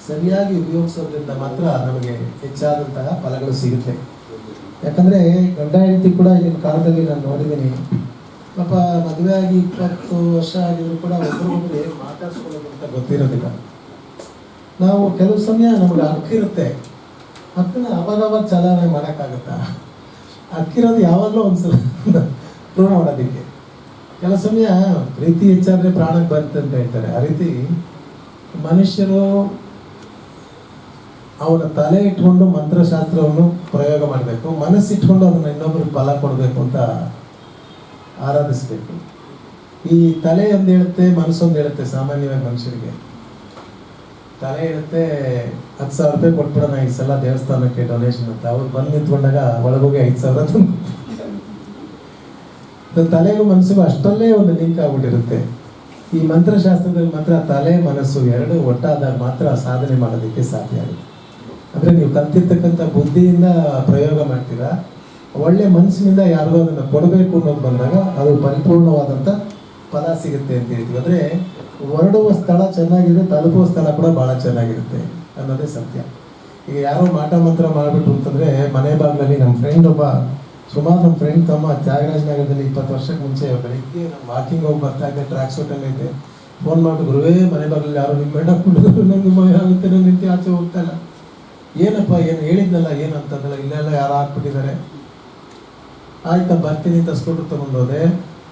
ಸರಿಯಾಗಿ ಉಪಯೋಗಿಸೋದ್ರಿಂದ ಮಾತ್ರ ನಮಗೆ ಹೆಚ್ಚಾದಂತಹ ಫಲಗಳು ಸಿಗುತ್ತೆ. ಯಾಕಂದ್ರೆ ಗಂಡ ಹೆಂಡತಿ ಕೂಡ ಈಗಿನ ಕಾಲದಲ್ಲಿ ನಾನು ನೋಡಿದ್ದೀನಿ, ಪಾಪ ಮದುವೆ ಆಗಿ ಇಪ್ಪತ್ತು ವರ್ಷ ಆಗಿದ್ರು ಕೂಡ ಒಬ್ಬರು ಮಾತಾಡ್ಸ್ಕೊಳ್ಳೋದು ಅಂತ ಗೊತ್ತಿರೋದಿಲ್ಲ. ನಾವು ಕೆಲವು ಸಮಯ ನಮ್ಗೆ ಅಕ್ಕಿರುತ್ತೆ ಹಕ್ಕನ್ನ ಅವಾಗ ಅವಾಗ ಚಲಾವಣೆ ಮಾಡೋಕ್ಕಾಗತ್ತಾ ಹಕ್ಕಿರೋದು ಯಾವಾಗಲೂ ಒಂದ್ಸಲ ಪ್ರೂವ್ ಮಾಡೋದಕ್ಕೆ. ಕೆಲವು ಸಮಯ ಪ್ರೀತಿ ಹೆಚ್ಚಾದರೆ ಪ್ರಾಣಕ್ಕೆ ಬರುತ್ತೆ ಅಂತ ಹೇಳ್ತಾರೆ. ಆ ರೀತಿ ಮನುಷ್ಯರು ಅವನ ತಲೆ ಇಟ್ಕೊಂಡು ಮಂತ್ರಶಾಸ್ತ್ರವನ್ನು ಪ್ರಯೋಗ ಮಾಡಬೇಕು, ಮನಸ್ಸಿಟ್ಕೊಂಡು ಅದನ್ನ ಇನ್ನೊಬ್ರಿಗೆ ಫಲ ಕೊಡಬೇಕು ಅಂತ ಆರಾಧಿಸ್ಬೇಕು. ಈ ತಲೆ ಒಂದು ಹೇಳುತ್ತೆ, ಮನಸ್ಸೊಂದು ಹೇಳುತ್ತೆ ಸಾಮಾನ್ಯವಾಗಿ ಮನುಷ್ಯರಿಗೆ. ತಲೆ ಇರುತ್ತೆ, ಹತ್ತು ಸಾವಿರ ರೂಪಾಯಿ ಕೊಟ್ಬಿಡೋಣ ಈ ಸಲ ದೇವಸ್ಥಾನಕ್ಕೆ ಡೊನೇಷನ್ ಅಂತ. ಅವ್ರು ಬಂದು ನಿಂತ್ಕೊಂಡಾಗ ಒಳಗೋಗಿ ಐದು ಸಾವಿರ ತಲೆಗೂ ಮನಸ್ಸಿಗೂ ಅಷ್ಟಲ್ಲೇ ಒಂದು ಲಿಂಕ್ ಆಗ್ಬಿಟ್ಟಿರುತ್ತೆ. ಈ ಮಂತ್ರಶಾಸ್ತ್ರದಲ್ಲಿ ಮಾತ್ರ ತಲೆ, ಮನಸ್ಸು ಎರಡು ಒಟ್ಟಾದಾಗ ಮಾತ್ರ ಸಾಧನೆ ಮಾಡೋದಕ್ಕೆ ಸಾಧ್ಯ ಆಗುತ್ತೆ. ಅಂದರೆ ನೀವು ಕಲ್ತಿರ್ತಕ್ಕಂಥ ಬುದ್ಧಿಯಿಂದ ಪ್ರಯೋಗ ಮಾಡ್ತೀರಾ? ಒಳ್ಳೆ ಮನಸ್ಸಿನಿಂದ ಯಾರಿಗೂ ಅದನ್ನು ಕೊಡಬೇಕು ಅನ್ನೋದು ಬಂದಾಗ ಅದು ಪರಿಪೂರ್ಣವಾದಂಥ ಫಲ ಸಿಗುತ್ತೆ ಅಂತ ಹೇಳ್ತೀವಿ. ಅಂದ್ರೆ ಹೊರಡುವ ಸ್ಥಳ ಚೆನ್ನಾಗಿದೆ, ತಲುಪುವ ಸ್ಥಳ ಕೂಡ ಬಹಳ ಚೆನ್ನಾಗಿರುತ್ತೆ ಅನ್ನೋದೇ ಸತ್ಯ. ಈಗ ಯಾರೋ ಮಾಟ ಮಂತ್ರ ಮಾಡ್ಬಿಟ್ಟು ಅಂತಂದರೆ, ಮನೆ ಬಾಗಿಲಲ್ಲಿ ನಮ್ಮ ಫ್ರೆಂಡ್ ಒಬ್ಬ ಸುಮಾರು ನಮ್ಮ ಫ್ರೆಂಡ್ ತಮ್ಮ ತ್ಯಾಗರಾಜನಗರದಲ್ಲಿ ಇಪ್ಪತ್ತು ವರ್ಷಕ್ಕೆ ಮುಂಚೆ ಬೆಳಿಗ್ಗೆ ನಮ್ಮ ವಾಕಿಂಗ್ ಹೋಗಿ ಬರ್ತಾ ಇದ್ದೆ ಟ್ರ್ಯಾಕ್ ಸೂಟಲ್ಲಿ ಇದೆ ಫೋನ್ ಮಾಡಿ ಗುರುವೇ, ಮನೆ ಬಾಗಿಲಲ್ಲಿ ಯಾರು ನಿಮ್ಮ ಮೇಡ ಕುಡಿದ್ರು, ನಂಗೆ ಭಯ ಆಗುತ್ತೆ ನನ್ನ ನಿತ್ಯ ಆಚೆ ಹೋಗ್ತಾ ಏನಪ್ಪ, ಏನು ಹೇಳಿದ್ನಲ್ಲ, ಏನು ಇಲ್ಲೆಲ್ಲ ಯಾರು ಹಾಕ್ಬಿಟ್ಟಿದ್ದಾರೆ. ಆಯ್ತಾ ಬರ್ತೀನಿ ತೊಗೊಂಡೋದೆ ತಗೊಂಡೋದೆ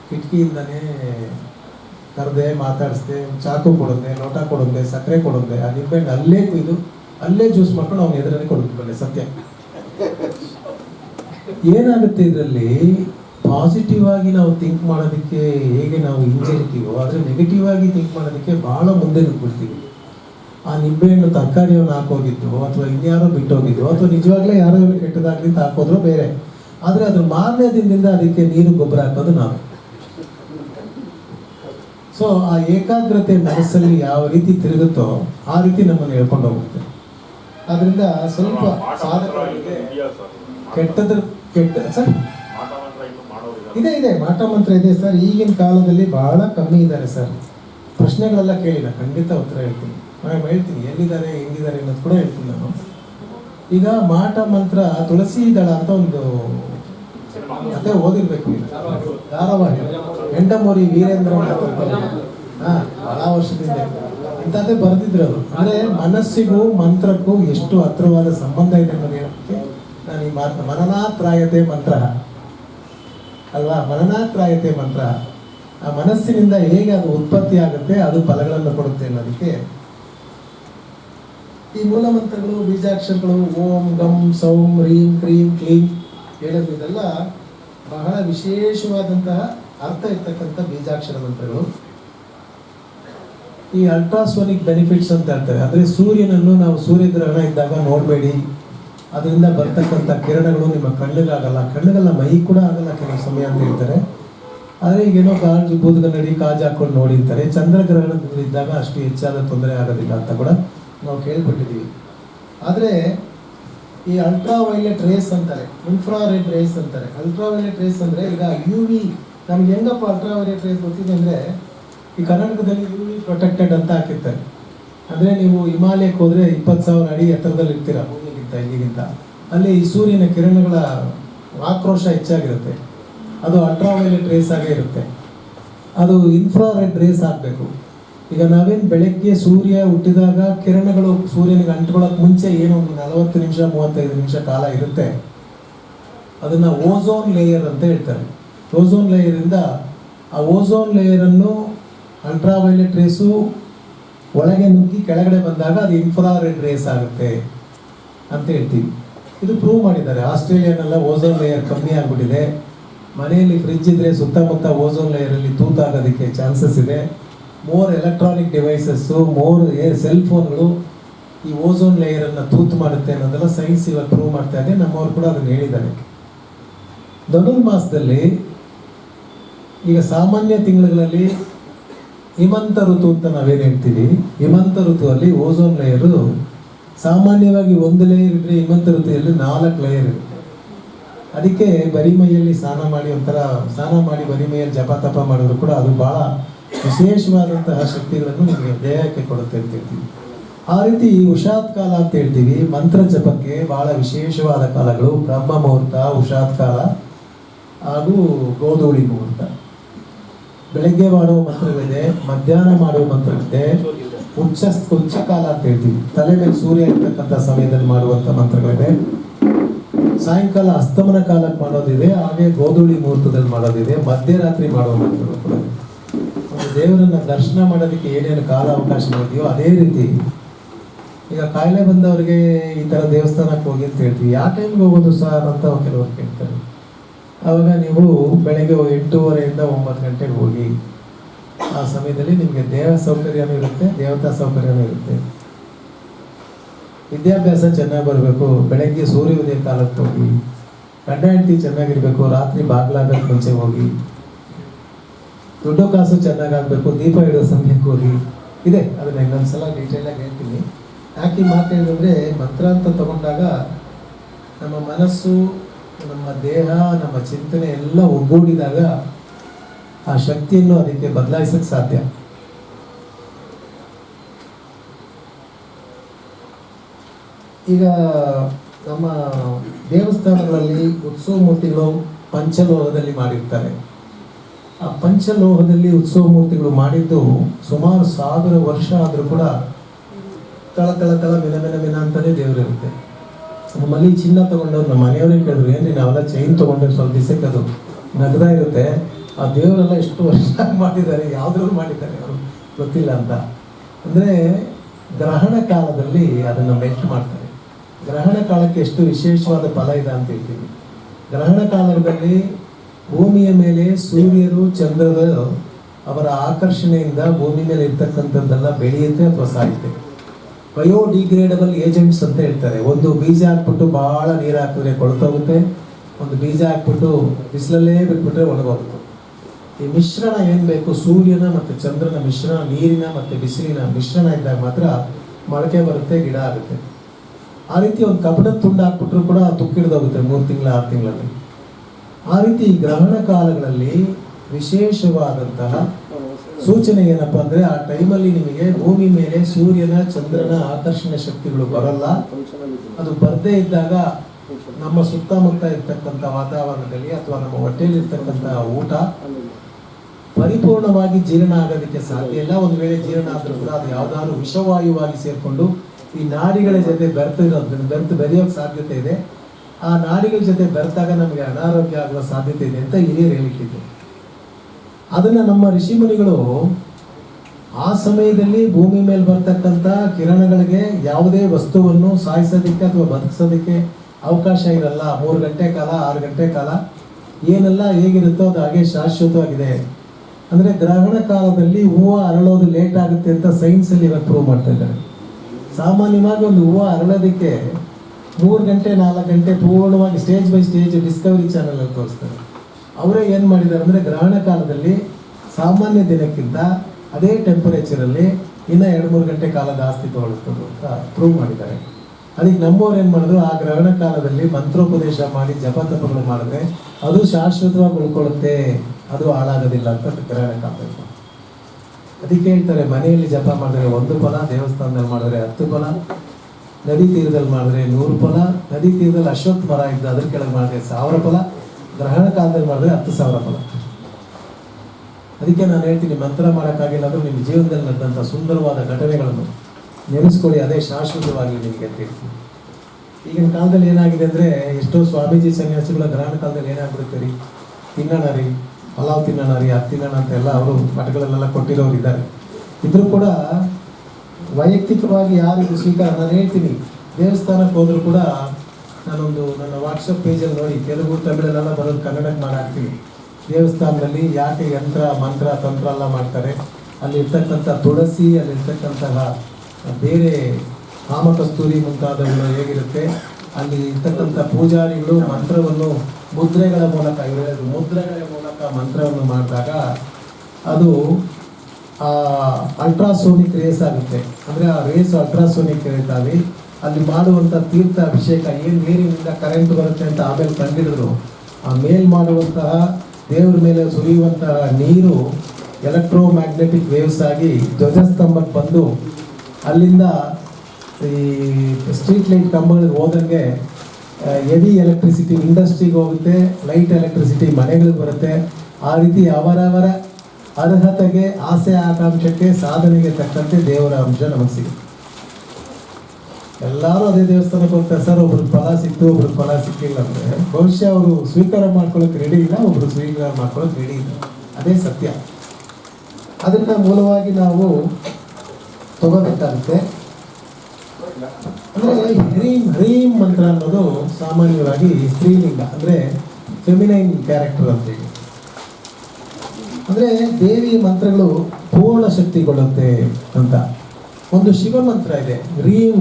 ಕಿಟಕಿಯಿಂದನೇ ಕರೆದೆ, ಮಾತಾಡಿಸ್ದೆ, ಚಾಕು ಕೊಡುತ್ತೆ ನೋಟ ಕೊಡುತ್ತೆ ಸಕ್ಕರೆ ಕೊಡುತ್ತೆ ಆ ನಿಂಬೆಹಣ್ಣು ಅಲ್ಲೇ ಕುಯ್ದು, ಅಲ್ಲೇ ಜ್ಯೂಸ್ ಮಾಡ್ಕೊಂಡು ಅವ್ನ ಕೊಡುತ್ತೆ ಬನ್ನಿ ಸತ್ಯ. ಏನಾಗುತ್ತೆ ಇದರಲ್ಲಿ? ಪಾಸಿಟಿವ್ ಆಗಿ ನಾವು ಥಿಂಕ್ ಮಾಡೋದಕ್ಕೆ ಹೇಗೆ ನಾವು ಹಿಂಜರಿತೀವೋ, ಆದರೆ ನೆಗೆಟಿವ್ ಆಗಿ ಥಿಂಕ್ ಮಾಡೋದಕ್ಕೆ ಭಾಳ ಮುಂದೆ ಬಿಡ್ತೀವಿ ಆ ನಿಂಬೆಹಣ್ಣು ತರಕಾರಿಯನ್ನು ಹಾಕೋಗಿದ್ದು, ಅಥವಾ ಇನ್ಯಾರೋ ಬಿಟ್ಟೋಗಿದ್ದು, ಅಥವಾ ನಿಜವಾಗ್ಲೇ ಯಾರೋ ಕೆಟ್ಟದಾಗಲಿ ಕೆಟ್ಟದಾಗ್ಲಿ ಅಂತ ಹಾಕೋದ್ರು ಬೇರೆ. ಆದರೆ ಅದ್ರ ಮಾರನೇ ದಿನದಿಂದ ಅದಕ್ಕೆ ನೀರು ಗೊಬ್ಬರ ಹಾಕೋದು ನಾವೇ. ಸೊ ಆ ಏಕಾಗ್ರತೆ ಮನಸ್ಸಲ್ಲಿ ಯಾವ ರೀತಿ ತಿರುಗುತ್ತೋ ಆ ರೀತಿ ನಮ್ಮನ್ನು ಹೇಳ್ಕೊಂಡು ಹೋಗುತ್ತೆ. ಅದರಿಂದ ಸ್ವಲ್ಪ ಸಾಧಕರಿಗೆ ಕೆಟ್ಟದ್ರ ಕೆಟ್ಟ ಸರ್? ಇದೆ ಇದೆ ಮಾಟ ಮಂತ್ರ ಇದೆ ಸರ್. ಈಗಿನ ಕಾಲದಲ್ಲಿ ಬಹಳ ಕಮ್ಮಿ ಇದ್ದಾರೆ ಸರ್. ಪ್ರಶ್ನೆಗಳೆಲ್ಲ ಕೇಳಿಲ್ಲ. ಖಂಡಿತ ಉತ್ತರ ಹೇಳ್ತೀನಿ. ನಾನು ಹೇಳ್ತೀನಿ. ಎಲ್ಲಿದ್ದಾರೆ ಹೆಂಗಿದ್ದಾರೆ ಅನ್ನೋದು ಕೂಡ ಹೇಳ್ತೀನಿ ನಾನು. ಈಗ ಮಾಟ ಮಂತ್ರ ತುಳಸಿ ದಳ ಅಂತ ಒಂದು ಅದೇ ಓದಿರ್ಬೇಕು. ಧಾರಾವಾಹಿ. ಎಂಟಮೂರಿ ವೀರೇಂದ್ರ ಬಹಳ ವರ್ಷದಿಂದ ಇಂಥದ್ದೇ ಬರೆದಿದ್ರು ಅವರು. ಅಂದ್ರೆ ಮನಸ್ಸಿಗೂ ಮಂತ್ರಕ್ಕೂ ಎಷ್ಟು ಹತ್ರವಾದ ಸಂಬಂಧ ಇದೆ ಅನ್ನೋದು ನಾನು ಈ ಮಾತು ಮನನಾತ್ರಾಯತೆ ಮಂತ್ರ. ಅಲ್ವಾ? ಮನನಾತ್ರಾಯತೆ ಮಂತ್ರ. ಆ ಮನಸ್ಸಿನಿಂದ ಹೇಗೆ ಅದು ಉತ್ಪತ್ತಿ ಆಗುತ್ತೆ, ಅದು ಫಲಗಳನ್ನು ಕೊಡುತ್ತೆ ಅನ್ನೋದಕ್ಕೆ ಈ ಮೂಲ ಮಂತ್ರಗಳು ಬೀಜಾಕ್ಷರಗಳು ಓಂ ಗಂ ಸೌಂ ಹ್ರೀಂ ಕ್ರೀಂ ಕ್ಲೀಂ ಹೇಳೋದು ಇದೆಲ್ಲ ಬಹಳ ವಿಶೇಷವಾದಂತಹ ಅರ್ಥ ಇರ್ತಕ್ಕಂಥ ಬೀಜಾಕ್ಷರ ಮಂತ್ರಗಳು. ಈ ಅಲ್ಟ್ರಾಸೋನಿಕ್ ಬೆನಿಫಿಟ್ಸ್ ಅಂತ ಹೇಳ್ತಾರೆ. ಅಂದ್ರೆ ಸೂರ್ಯನನ್ನು ನಾವು ಸೂರ್ಯಗ್ರಹಣ ಇದ್ದಾಗ ನೋಡಬೇಡಿ. ಅದರಿಂದ ಬರ್ತಕ್ಕಂಥ ಕಿರಣಗಳು ನಿಮ್ಮ ಕಣ್ಣಿಗಾಗಲ್ಲ. ಕಣ್ಣಿಗೆಲ್ಲ, ಮೈ ಕೂಡ ಆಗಲ್ಲ ಕೆಲವು ಸಮಯ ಅಂತ ಹೇಳ್ತಾರೆ. ಆದರೆ ಈಗೇನೋ ಕಾಜು ನಡಿ ಕಾಜು ಹಾಕೊಂಡು ನೋಡಿ ಅಂತಾರೆ ಚಂದ್ರಗ್ರಹಣದಲ್ಲಿದ್ದಾಗ ಅಷ್ಟು ಹೆಚ್ಚಾದ ತೊಂದರೆ ಆಗೋದಿಲ್ಲ ಅಂತ ಕೂಡ ನಾವು ಕೇಳ್ಬಿಟ್ಟಿದ್ದೀವಿ. ಆದರೆ ಈ ಅಲ್ಟ್ರಾ ವೈಲೆಟ್ ರೇಸ್ ಅಂತಾರೆ ಇನ್ಫ್ರಾರೆಡ್ ರೇಸ್ ಅಂತಾರೆ. ಅಲ್ಟ್ರಾ ವೈಲೆಟ್ ರೇಸ್ ಅಂದರೆ ಈಗ ಯು ವಿ ನಮ್ಗೆ ಹೆಂಗಪ್ಪ ಅಲ್ಟ್ರಾ ವೈಲೆಟ್ ರೇಸ್ ಗೊತ್ತಿದೆ ಅಂದರೆ, ಈ ಕರ್ನಾಟಕದಲ್ಲಿ ಯು ವಿ ಪ್ರೊಟೆಕ್ಟೆಡ್ ಅಂತ ಹಾಕಿರ್ತಾರೆ. ಅಂದರೆ ನೀವು ಹಿಮಾಲಯಕ್ಕೆ ಹೋದರೆ ಇಪ್ಪತ್ತು ಸಾವಿರ ಅಡಿ ಎತ್ತರದಲ್ಲಿ ಇರ್ತೀರ ಭೂಮಿಗಿಂತ, ಇಲ್ಲಿಗಿಂತ. ಅಲ್ಲಿ ಈ ಸೂರ್ಯನ ಕಿರಣಗಳ ಆಕ್ರೋಶ ಹೆಚ್ಚಾಗಿರುತ್ತೆ. ಅದು ಅಲ್ಟ್ರಾವೈಲೆಟ್ ರೇಸ್ ಆಗೇ ಇರುತ್ತೆ. ಅದು ಇನ್ಫ್ರಾರೆಡ್ ರೇಸ್ ಆಗಬೇಕು. ಈಗ ನಾವೇನು ಬೆಳಗ್ಗೆ ಸೂರ್ಯ ಹುಟ್ಟಿದಾಗ ಕಿರಣಗಳು ಸೂರ್ಯನಿಗೆ ಅಂಟ್ಕೊಳ್ಳೋಕೆ ಮುಂಚೆ ಏನೋ ಒಂದು ನಲವತ್ತು ನಿಮಿಷ, ಮೂವತ್ತೈದು ನಿಮಿಷ ಕಾಲ ಇರುತ್ತೆ. ಅದನ್ನು ಓಝೋನ್ ಲೇಯರ್ ಅಂತ ಹೇಳ್ತಾರೆ. ಓಝೋನ್ ಲೇಯರಿಂದ ಆ ಓಝೋನ್ ಲೇಯರನ್ನು ಅಲ್ಟ್ರಾವೈಲೆಟ್ ರೇಸು ಒಳಗೆ ನುಗ್ಗಿ ಕೆಳಗಡೆ ಬಂದಾಗ ಅದು ಇನ್ಫ್ರಾರೆಡ್ ರೇಸ್ ಆಗುತ್ತೆ ಅಂತ ಹೇಳ್ತೀವಿ. ಇದು ಪ್ರೂವ್ ಮಾಡಿದ್ದಾರೆ. ಆಸ್ಟ್ರೇಲಿಯಾನೆಲ್ಲ ಓಝೋನ್ ಲೇಯರ್ ಕಮ್ಮಿ ಆಗಿಬಿಟ್ಟಿದೆ. ಮನೆಯಲ್ಲಿ ಫ್ರಿಜ್ ಇದ್ರೆ ಸುತ್ತಮುತ್ತ ಓಝೋನ್ ಲೇಯರಲ್ಲಿ ತೂತಾಗೋದಕ್ಕೆ ಚಾನ್ಸಸ್ ಇದೆ. More electronic devices more air cell ಫೋನ್ಗಳು ಈ ಓಝೋನ್ ಲೇಯರನ್ನು ತೂತು ಮಾಡುತ್ತೆ ಅನ್ನೋದೆಲ್ಲ ಸೈನ್ಸ್ ಇವಾಗ ಪ್ರೂವ್ ಮಾಡ್ತಾ ಇದೆ. ನಮ್ಮವ್ರು ಕೂಡ ಅದನ್ನು ಹೇಳಿದ್ದಾರೆ. ಧನುರ್ಮಾಸದಲ್ಲಿ ಈಗ ಸಾಮಾನ್ಯ ತಿಂಗಳುಗಳಲ್ಲಿ ಹಿಮಂತ ಋತು ಅಂತ ನಾವೇನು ಹೇಳ್ತೀವಿ? ಹಿಮಂತ ಋತುವಲ್ಲಿ ಓಝೋನ್ ಲೇಯರು ಸಾಮಾನ್ಯವಾಗಿ ಒಂದು ಲೇಯರ್ ಇದ್ರೆ ಹಿಮಂತ ಋತುವಲ್ಲಿ ನಾಲ್ಕು ಲೇಯರ್ ಇರುತ್ತೆ. ಅದಕ್ಕೆ ಬರಿಮೈಯಲ್ಲಿ ಸ್ನಾನ ಮಾಡಿ ಒಂಥರ ಸ್ನಾನ ಮಾಡಿ ಬರಿಮೈಯಲ್ಲಿ ಜಪ ತಪ ಮಾಡಿದ್ರು ಕೂಡ ಅದು ಬಹಳ ವಿಶೇಷವಾದಂತಹ ಶಕ್ತಿಗಳನ್ನು ನಿಮಗೆ ದೇಹಕ್ಕೆ ಕೊಡುತ್ತೆ ಅಂತ ಹೇಳ್ತೀವಿ. ಆ ರೀತಿ ಈ ಉಷಾತ್ ಕಾಲ ಅಂತ ಹೇಳ್ತೀವಿ. ಮಂತ್ರ ಜಪಕ್ಕೆ ಬಹಳ ವಿಶೇಷವಾದ ಕಾಲಗಳು. ಬ್ರಹ್ಮ ಮುಹೂರ್ತ, ಉಷಾತ್ ಕಾಲ, ಹಾಗೂ ಗೋಧೂಳಿ ಮುಹೂರ್ತ. ಬೆಳಗ್ಗೆ ಮಾಡುವ ಮಂತ್ರಗಳಿದೆ ಮಧ್ಯಾಹ್ನ ಮಾಡುವ ಮಂತ್ರಗಳಿದೆ ಉಚ್ಚ ಉಚ್ಚ ಕಾಲ ಅಂತ ಹೇಳ್ತೀವಿ. ತಲೆ ಮೇಲೆ ಸೂರ್ಯ ಇರ್ತಕ್ಕಂಥ ಸಮಯದಲ್ಲಿ ಮಾಡುವಂಥ ಮಂತ್ರಗಳಿದೆ ಸಾಯಂಕಾಲ ಅಸ್ತಮನ ಕಾಲಕ್ಕೆ ಮಾಡೋದಿದೆ, ಹಾಗೆ ಗೋಧೂಳಿ ಮುಹೂರ್ತದಲ್ಲಿ ಮಾಡೋದಿದೆ, ಮಧ್ಯರಾತ್ರಿ ಮಾಡುವ ಮಂತ್ರಗಳು ಕೂಡ. ಒಂದು ದೇವರನ್ನ ದರ್ಶನ ಮಾಡೋದಕ್ಕೆ ಏನೇನು ಕಾಲ ಅವಕಾಶಗಳಿದೆಯೋ ಅದೇ ರೀತಿ. ಈಗ ಕಾಯಿಲೆ ಬಂದವರಿಗೆ ಈ ಥರ ದೇವಸ್ಥಾನಕ್ಕೆ ಹೋಗಿ ಅಂತ ಹೇಳ್ತೀವಿ. ಯಾವ ಟೈಮ್ಗೆ ಹೋಗೋದು ಸರ್ ಅಂತ ಕೆಲವರು ಕೇಳ್ತಾರೆ. ಆವಾಗ ನೀವು ಬೆಳಗ್ಗೆ ಎಂಟೂವರೆಯಿಂದ ಒಂಬತ್ತು ಗಂಟೆಗೆ ಹೋಗಿ, ಆ ಸಮಯದಲ್ಲಿ ನಿಮಗೆ ದೇಹ ಸೌಕರ್ಯನೂ ಇರುತ್ತೆ, ದೇವತಾ ಸೌಕರ್ಯನೂ ಇರುತ್ತೆ. ವಿದ್ಯಾಭ್ಯಾಸ ಚೆನ್ನಾಗಿ ಬರಬೇಕು. ಬೆಳಗ್ಗೆ ಸೂರ್ಯೋದಯ ಕಾಲಕ್ಕೆ ಹೋಗಿ, ಗಂಡ ಹೆಂಡತಿ ಚೆನ್ನಾಗಿರಬೇಕು, ರಾತ್ರಿ ಬಾಗಿಲಾಗಕ್ಕೆ ಮುಂಚೆ ಹೋಗಿ ದುಡ್ಡು ಕಾಸು ಚೆನ್ನಾಗಾಗಬೇಕು ದೀಪ ಇಡೋ ಸಮಯಕ್ಕೆ ಹೋಗಿ. ಇದೆ, ಅದನ್ನ ಇನ್ನೊಂದ್ಸಲ ಡೀಟೇಲಾಗಿ ಹೇಳ್ತೀನಿ. ಯಾಕೆ ಮಾತು ಹೇಳಿದ್ರೆ ಮಂತ್ರ ಅಂತ ತಗೊಂಡಾಗ ನಮ್ಮ ಮನಸ್ಸು, ನಮ್ಮ ದೇಹ, ನಮ್ಮ ಚಿಂತನೆ ಎಲ್ಲ ಒಗ್ಗೂಡಿದಾಗ ಆ ಶಕ್ತಿಯನ್ನು ಅದಕ್ಕೆ ಬದಲಾಯಿಸಕ್ಕೆ ಸಾಧ್ಯ. ಈಗ ನಮ್ಮ ದೇವಸ್ಥಾನಗಳಲ್ಲಿ ಉತ್ಸವ ಮೂರ್ತಿಗಳು ಪಂಚಲೋಹದಲ್ಲಿ ಮಾಡಿರ್ತಾರೆ. ಆ ಪಂಚಲೋಹದಲ್ಲಿ ಉತ್ಸವ ಮೂರ್ತಿಗಳು ಮಾಡಿದ್ದು ಸುಮಾರು ಸಾವಿರ ವರ್ಷ ಆದರೂ ಕೂಡ ತಳ ತಳ ತಳ ಮಿನ ಮಿನ ಮಿನ ಅಂತಲೇ ದೇವರಿರುತ್ತೆ. ನಮ್ಮಲ್ಲಿ ಚಿನ್ನ ತಗೊಂಡವ್ರು ನಮ್ಮ ಮನೆಯವರೇ ಕೇಳಿದ್ರು, ಏನ್ರಿ ನಾವೆಲ್ಲ ಚೈನ್ ತಗೊಂಡ್ರೆ ಸ್ವಲ್ಪ ದಿಸಕ್ಕೆ ಅದು ನಗದ ಇರುತ್ತೆ. ಆ ದೇವರೆಲ್ಲ ಎಷ್ಟು ವರ್ಷ ಮಾಡಿದ್ದಾರೆ, ಯಾವ್ದ್ರಲ್ಲಿ ಮಾಡಿದ್ದಾರೆ ಅವರು, ಗೊತ್ತಿಲ್ಲ ಅಂತ. ಅಂದರೆ ಗ್ರಹಣ ಕಾಲದಲ್ಲಿ ಅದನ್ನು ಮೆಟ್ ಮಾಡ್ತಾರೆ. ಗ್ರಹಣ ಕಾಲಕ್ಕೆ ಎಷ್ಟು ವಿಶೇಷವಾದ ಫಲ ಇದೆ ಅಂತ ಹೇಳ್ತೀವಿ ಗ್ರಹಣ ಕಾಲದಲ್ಲಿ ಭೂಮಿಯ ಮೇಲೆ ಸೂರ್ಯರು, ಚಂದ್ರರು ಅವರ ಆಕರ್ಷಣೆಯಿಂದ ಭೂಮಿ ಮೇಲೆ ಇರ್ತಕ್ಕಂಥದ್ದೆಲ್ಲ ಬೆಳೆಯುತ್ತೆ ಅಥವಾ ಸಾಯುತ್ತೆ? ಬಯೋಡಿಗ್ರೇಡಬಲ್ ಏಜೆಂಟ್ಸ್ ಅಂತ ಹೇಳ್ತಾರೆ. ಒಂದು ಬೀಜ ಹಾಕ್ಬಿಟ್ಟು ಬಹಳ ನೀರು ಹಾಕಿದ್ರೆ ಕೊಳ್ತೋಗುತ್ತೆ. ಒಂದು ಬೀಜ ಹಾಕ್ಬಿಟ್ಟು ಬಿಸಿಲಲ್ಲೇ ಬಿಟ್ಬಿಟ್ರೆ ಒಣಗೋಗುತ್ತೆ. ಈ ಮಿಶ್ರಣ ಏನು ಬೇಕು? ಸೂರ್ಯನ ಮತ್ತು ಚಂದ್ರನ ಮಿಶ್ರಣ, ನೀರಿನ ಮತ್ತು ಬಿಸಿಲಿನ ಮಿಶ್ರಣ ಇದ್ದಾಗ ಮಾತ್ರ ಮೊಳಕೆ ಬರುತ್ತೆ, ಗಿಡ ಆಗುತ್ತೆ. ಆ ರೀತಿ ಒಂದು ಕಬ್ಬಣದ ತುಂಡು ಹಾಕ್ಬಿಟ್ರು ಕೂಡ ತುಕ್ಕಿಡ್ದೋಗುತ್ತೆ ಮೂರು ತಿಂಗಳ, ಆರು ತಿಂಗಳಲ್ಲಿ. ಆ ರೀತಿ ಗ್ರಹಣ ಕಾಲಗಳಲ್ಲಿ ವಿಶೇಷವಾದಂತಹ ಸೂಚನೆ ಏನಪ್ಪ ಅಂದ್ರೆ ಆ ಟೈಮಲ್ಲಿ ನಿಮಗೆ ಭೂಮಿ ಮೇಲೆ ಸೂರ್ಯನ, ಚಂದ್ರನ ಆಕರ್ಷಣೆ ಶಕ್ತಿಗಳು ಬರಲ್ಲ. ಅದು ಬರ್ದೇ ಇದ್ದಾಗ ನಮ್ಮ ಸುತ್ತಮುತ್ತ ಇರ್ತಕ್ಕಂಥ ವಾತಾವರಣದಲ್ಲಿ ಅಥವಾ ನಮ್ಮ ಹೊಟ್ಟೆಯಲ್ಲಿ ಇರ್ತಕ್ಕಂತಹ ಊಟ ಪರಿಪೂರ್ಣವಾಗಿ ಜೀರ್ಣ ಆಗೋದಕ್ಕೆ ಸಾಧ್ಯ ಇಲ್ಲ. ಒಂದು ವೇಳೆ ಜೀರ್ಣ ಆದರೂ ಕೂಡ ಅದು ಯಾವ್ದಾದ್ರು ವಿಷವಾಯುವಾಗಿ ಸೇರಿಕೊಂಡು ಈ ನಾಡಿಗಳ ಜೊತೆ ಬೆರ್ತು ಇರೋದ್ರಿಂದ ಬೆರ್ತು ಬೆರೆಯೋಕೆ ಸಾಧ್ಯತೆ ಇದೆ. ಆ ನಾಡಿಗಳ ಜೊತೆ ಬೆರೆತಾಗ ನಮಗೆ ಅನಾರೋಗ್ಯ ಆಗುವ ಸಾಧ್ಯತೆ ಇದೆ ಅಂತ ಹಿರಿಯರು ಹೇಳಿಟ್ಟಿದ್ರು ಅದನ್ನ ನಮ್ಮ ಋಷಿಮುನಿಗಳು ಆ ಸಮಯದಲ್ಲಿ ಭೂಮಿ ಮೇಲೆ ಬರ್ತಕ್ಕಂಥ ಕಿರಣಗಳಿಗೆ ಯಾವುದೇ ವಸ್ತುವನ್ನು ಸಾಯಿಸೋದಕ್ಕೆ ಅಥವಾ ಬದುಕಿಸೋದಕ್ಕೆ ಅವಕಾಶ ಇರಲ್ಲ. ಮೂರು ಗಂಟೆ ಕಾಲ, ಆರು ಗಂಟೆ ಕಾಲ ಏನೆಲ್ಲ ಹೇಗಿರುತ್ತೋ ಅದು ಹಾಗೆ ಶಾಶ್ವತವಾಗಿದೆ. ಅಂದ್ರೆ ಗ್ರಹಣ ಕಾಲದಲ್ಲಿ ಹೂವು ಅರಳೋದು ಲೇಟ್ ಆಗುತ್ತೆ ಅಂತ ಸೈನ್ಸ್ ಅಲ್ಲಿ ಇವಾಗ ಪ್ರೂವ್ ಮಾಡ್ತಾ ಇದ್ದಾರೆ. ಸಾಮಾನ್ಯವಾಗಿ ಒಂದು ಹೂವು ಅರಳೋದಕ್ಕೆ ಮೂರು ಗಂಟೆ, ನಾಲ್ಕು ಗಂಟೆ ಪೂರ್ಣವಾಗಿ stage by stage Discovery Channel ಅಂತ ತೋರಿಸ್ತಾರೆ. ಅವರೇ ಏನು ಮಾಡಿದ್ದಾರೆ ಅಂದರೆ ಗ್ರಹಣ ಕಾಲದಲ್ಲಿ ಸಾಮಾನ್ಯ ದಿನಕ್ಕಿಂತ ಅದೇ ಟೆಂಪರೇಚರಲ್ಲಿ ಇನ್ನೂ ಎರಡು, ಮೂರು ಗಂಟೆ ಕಾಲ ಜಾಸ್ತಿ ತಗೊಳ್ತದೆ ಅಂತ ಪ್ರೂವ್ ಮಾಡಿದ್ದಾರೆ. ಅದಕ್ಕೆ ನಮ್ಮವ್ರು ಏನು ಮಾಡಿದ್ರು, ಆ ಗ್ರಹಣ ಕಾಲದಲ್ಲಿ ಮಂತ್ರೋಪದೇಶ ಮಾಡಿ ಜಪ ತಪಗಳು ಮಾಡಿದ್ರೆ ಅದು ಶಾಶ್ವತವಾಗಿ ಉಳ್ಕೊಳ್ಳುತ್ತೆ, ಅದು ಹಾಳಾಗೋದಿಲ್ಲ ಅಂತ ಗ್ರಹಣ ಕಾಲದಲ್ಲಿ. ಅದಕ್ಕೆ ಹೇಳ್ತಾರೆ, ಮನೆಯಲ್ಲಿ ಜಪ ಮಾಡಿದ್ರೆ ಒಂದು ಫಲ, ದೇವಸ್ಥಾನದಲ್ಲಿ ಮಾಡಿದ್ರೆ ಹತ್ತು ಫಲ ನದಿ ತೀರದಲ್ಲಿ ಮಾಡಿದ್ರೆ ನೂರು ಫಲ, ನದಿ ತೀರದಲ್ಲಿ ಅಶ್ವತ್ಥ ಮರ ಇದ್ದ ಅದ್ರ ಕೆಳಗೆ ಮಾಡಿದ್ರೆ ಸಾವಿರ ಫಲ, ಗ್ರಹಣ ಕಾಲದಲ್ಲಿ ಮಾಡಿದ್ರೆ ಹತ್ತು ಸಾವಿರ ಫಲ. ಅದಕ್ಕೆ ನಾನು ಹೇಳ್ತೀನಿ, ಮಂತ್ರ ಮಾಡೋಕ್ಕಾಗಿಲ್ಲ ಅಂದ್ರೆ ನಿಮ್ಮ ಜೀವನದಲ್ಲಿ ನಡೆದಂಥ ಸುಂದರವಾದ ಘಟನೆಗಳನ್ನು ನೆನೆಸ್ಕೊಳ್ಳಿ, ಅದೇ ಶಾಶ್ವತವಾಗಿ ನಿಮಗೆ ಅಂತ ಹೇಳ್ತೀನಿ. ಈಗಿನ ಕಾಲದಲ್ಲಿ ಏನಾಗಿದೆ ಅಂದರೆ ಎಷ್ಟೋ ಸ್ವಾಮೀಜಿ ಸನ್ಯಾಸಿಗಳ ಗ್ರಹಣ ಕಾಲದಲ್ಲಿ ಏನಾಗ್ಬಿಡುತ್ತೆ ರೀ? ತಿನ್ನೋಣ ರೀ, ಪಲಾವ್ ತಿನ್ನೋಣ ರೀ, ಅದು ತಿನ್ನೋಣ ಅಂತೆಲ್ಲ ಅವರು ಮಠಗಳಲ್ಲೆಲ್ಲ ಕೊಟ್ಟಿರೋರು ಇದ್ದಾರೆ. ಇದ್ರೂ ಕೂಡ ವೈಯಕ್ತಿಕವಾಗಿ ಯಾರಿಗೂ ಸ್ವೀಕಾರ ನಾನು ಹೇಳ್ತೀನಿ. ದೇವಸ್ಥಾನಕ್ಕೆ ಹೋದರೂ ಕೂಡ ನಾನೊಂದು ನನ್ನ ವಾಟ್ಸಪ್ ಪೇಜಲ್ಲಿ ನೋಡಿ, ತೆಲುಗು, ತಮಿಳಲ್ಲೆಲ್ಲ ಬರೋದು ಕನ್ನಡಕ್ಕೆ ಮಾಡಾಕ್ತೀನಿ. ದೇವಸ್ಥಾನದಲ್ಲಿ ಯಾಕೆ ಯಂತ್ರ, ಮಂತ್ರ, ತಂತ್ರ ಎಲ್ಲ ಮಾಡ್ತಾರೆ? ಅಲ್ಲಿ ಇರ್ತಕ್ಕಂಥ ತುಳಸಿ ಅಲ್ಲಿ ಇರ್ತಕ್ಕಂತಹ ಬೇರೆ ಕಾಮಕಸ್ತೂರಿ ಮುಂತಾದವುಗಳು ಹೇಗಿರುತ್ತೆ? ಅಲ್ಲಿ ಇರ್ತಕ್ಕಂಥ ಪೂಜಾರಿಗಳು ಮಂತ್ರವನ್ನು ಮುದ್ರೆಗಳ ಮೂಲಕ, ಇವ್ರು ಮುದ್ರೆಗಳ ಮೂಲಕ ಮಂತ್ರವನ್ನು ಮಾಡಿದಾಗ ಅದು ಅಲ್ಟ್ರಾಸೋನಿಕ್ ರೇಸ್ ಆಗುತ್ತೆ. ಅಂದರೆ ಆ ರೇಸ್ ಅಲ್ಟ್ರಾಸೋನಿಕ್ ಇರ್ತಾವೆ ಅಲ್ಲಿ ಮಾಡುವಂಥ ತೀರ್ಥ ಅಭಿಷೇಕ, ಏನು ನೀರಿನಿಂದ ಕರೆಂಟ್ ಬರುತ್ತೆ ಅಂತ ಆಮೇಲೆ ಕಂಡಿಡಿದ್ರು ಆ ಮೇಲ್ ಮಾಡುವಂತಹ ದೇವ್ರ ಮೇಲೆ ಸುರಿಯುವಂತಹ ನೀರು ಎಲೆಕ್ಟ್ರೋ ಮ್ಯಾಗ್ನೆಟಿಕ್ ವೇವ್ಸ್ ಆಗಿ ಧ್ವಜಸ್ತಂಭಕ್ಕೆ ಬಂದು, ಅಲ್ಲಿಂದ ಈ ಸ್ಟ್ರೀಟ್ ಲೈಟ್ ಕಂಬಗಳಿಗೆ ಹೋದಂಗೆ ಎವಿ ಎಲೆಕ್ಟ್ರಿಸಿಟಿ ಇಂಡಸ್ಟ್ರಿಗೆ ಹೋಗುತ್ತೆ ಲೈಟ್ ಎಲೆಕ್ಟ್ರಿಸಿಟಿ ಮನೆಗಳಿಗೆ ಬರುತ್ತೆ. ಆ ರೀತಿ ಅವರವರ ಅರ್ಹತೆಗೆ ಆಸೆ ಆಕಾಂಕ್ಷಕ್ಕೆ ಸಾಧನೆಗೆ ತಕ್ಕಂತೆ ದೇವರ ಅಂಶ ನಮಗೆ ಸಿಗುತ್ತೆ. ಎಲ್ಲರೂ ಅದೇ ದೇವಸ್ಥಾನಕ್ಕೆ ಹೋಗ್ತಾರೆ. ಸರ್, ಒಬ್ರು ಫಲ ಸಿಕ್ತು, ಒಬ್ರು ಫಲ ಸಿಕ್ಕಿಲ್ಲ ಅಂದರೆ ಬಹುಶಃ ಅವರು ಸ್ವೀಕಾರ ಮಾಡ್ಕೊಳ್ಳೋಕೆ ರೆಡಿ ಇಲ್ಲ, ಒಬ್ರು ಸ್ವೀಕಾರ ಮಾಡ್ಕೊಳ್ಳೋಕೆ ರೆಡಿ ಇಲ್ಲ. ಅದೇ ಸತ್ಯ. ಅದನ್ನ ಮೂಲವಾಗಿ ನಾವು ತಗೋಬೇಕಾಗುತ್ತೆ. ಅಂದರೆ ಹ್ರೀಂ ಹ್ರೀಂ ಮಂತ್ರ ಅನ್ನೋದು ಸಾಮಾನ್ಯವಾಗಿ ಸ್ತ್ರೀಲಿಂಗ, ಅಂದ್ರೆ ಫೆಮಿನೈನ್ ಕ್ಯಾರೆಕ್ಟರ್ ಅಂತ ಹೇಳಿ. ಅಂದ್ರೆ ದೇವಿ ಮಂತ್ರಗಳು ಪೂರ್ಣ ಶಕ್ತಿಗೊಳ್ಳುತ್ತೆ ಅಂತ. ಒಂದು ಶಿವ ಮಂತ್ರ ಇದೆ, ರೀಂ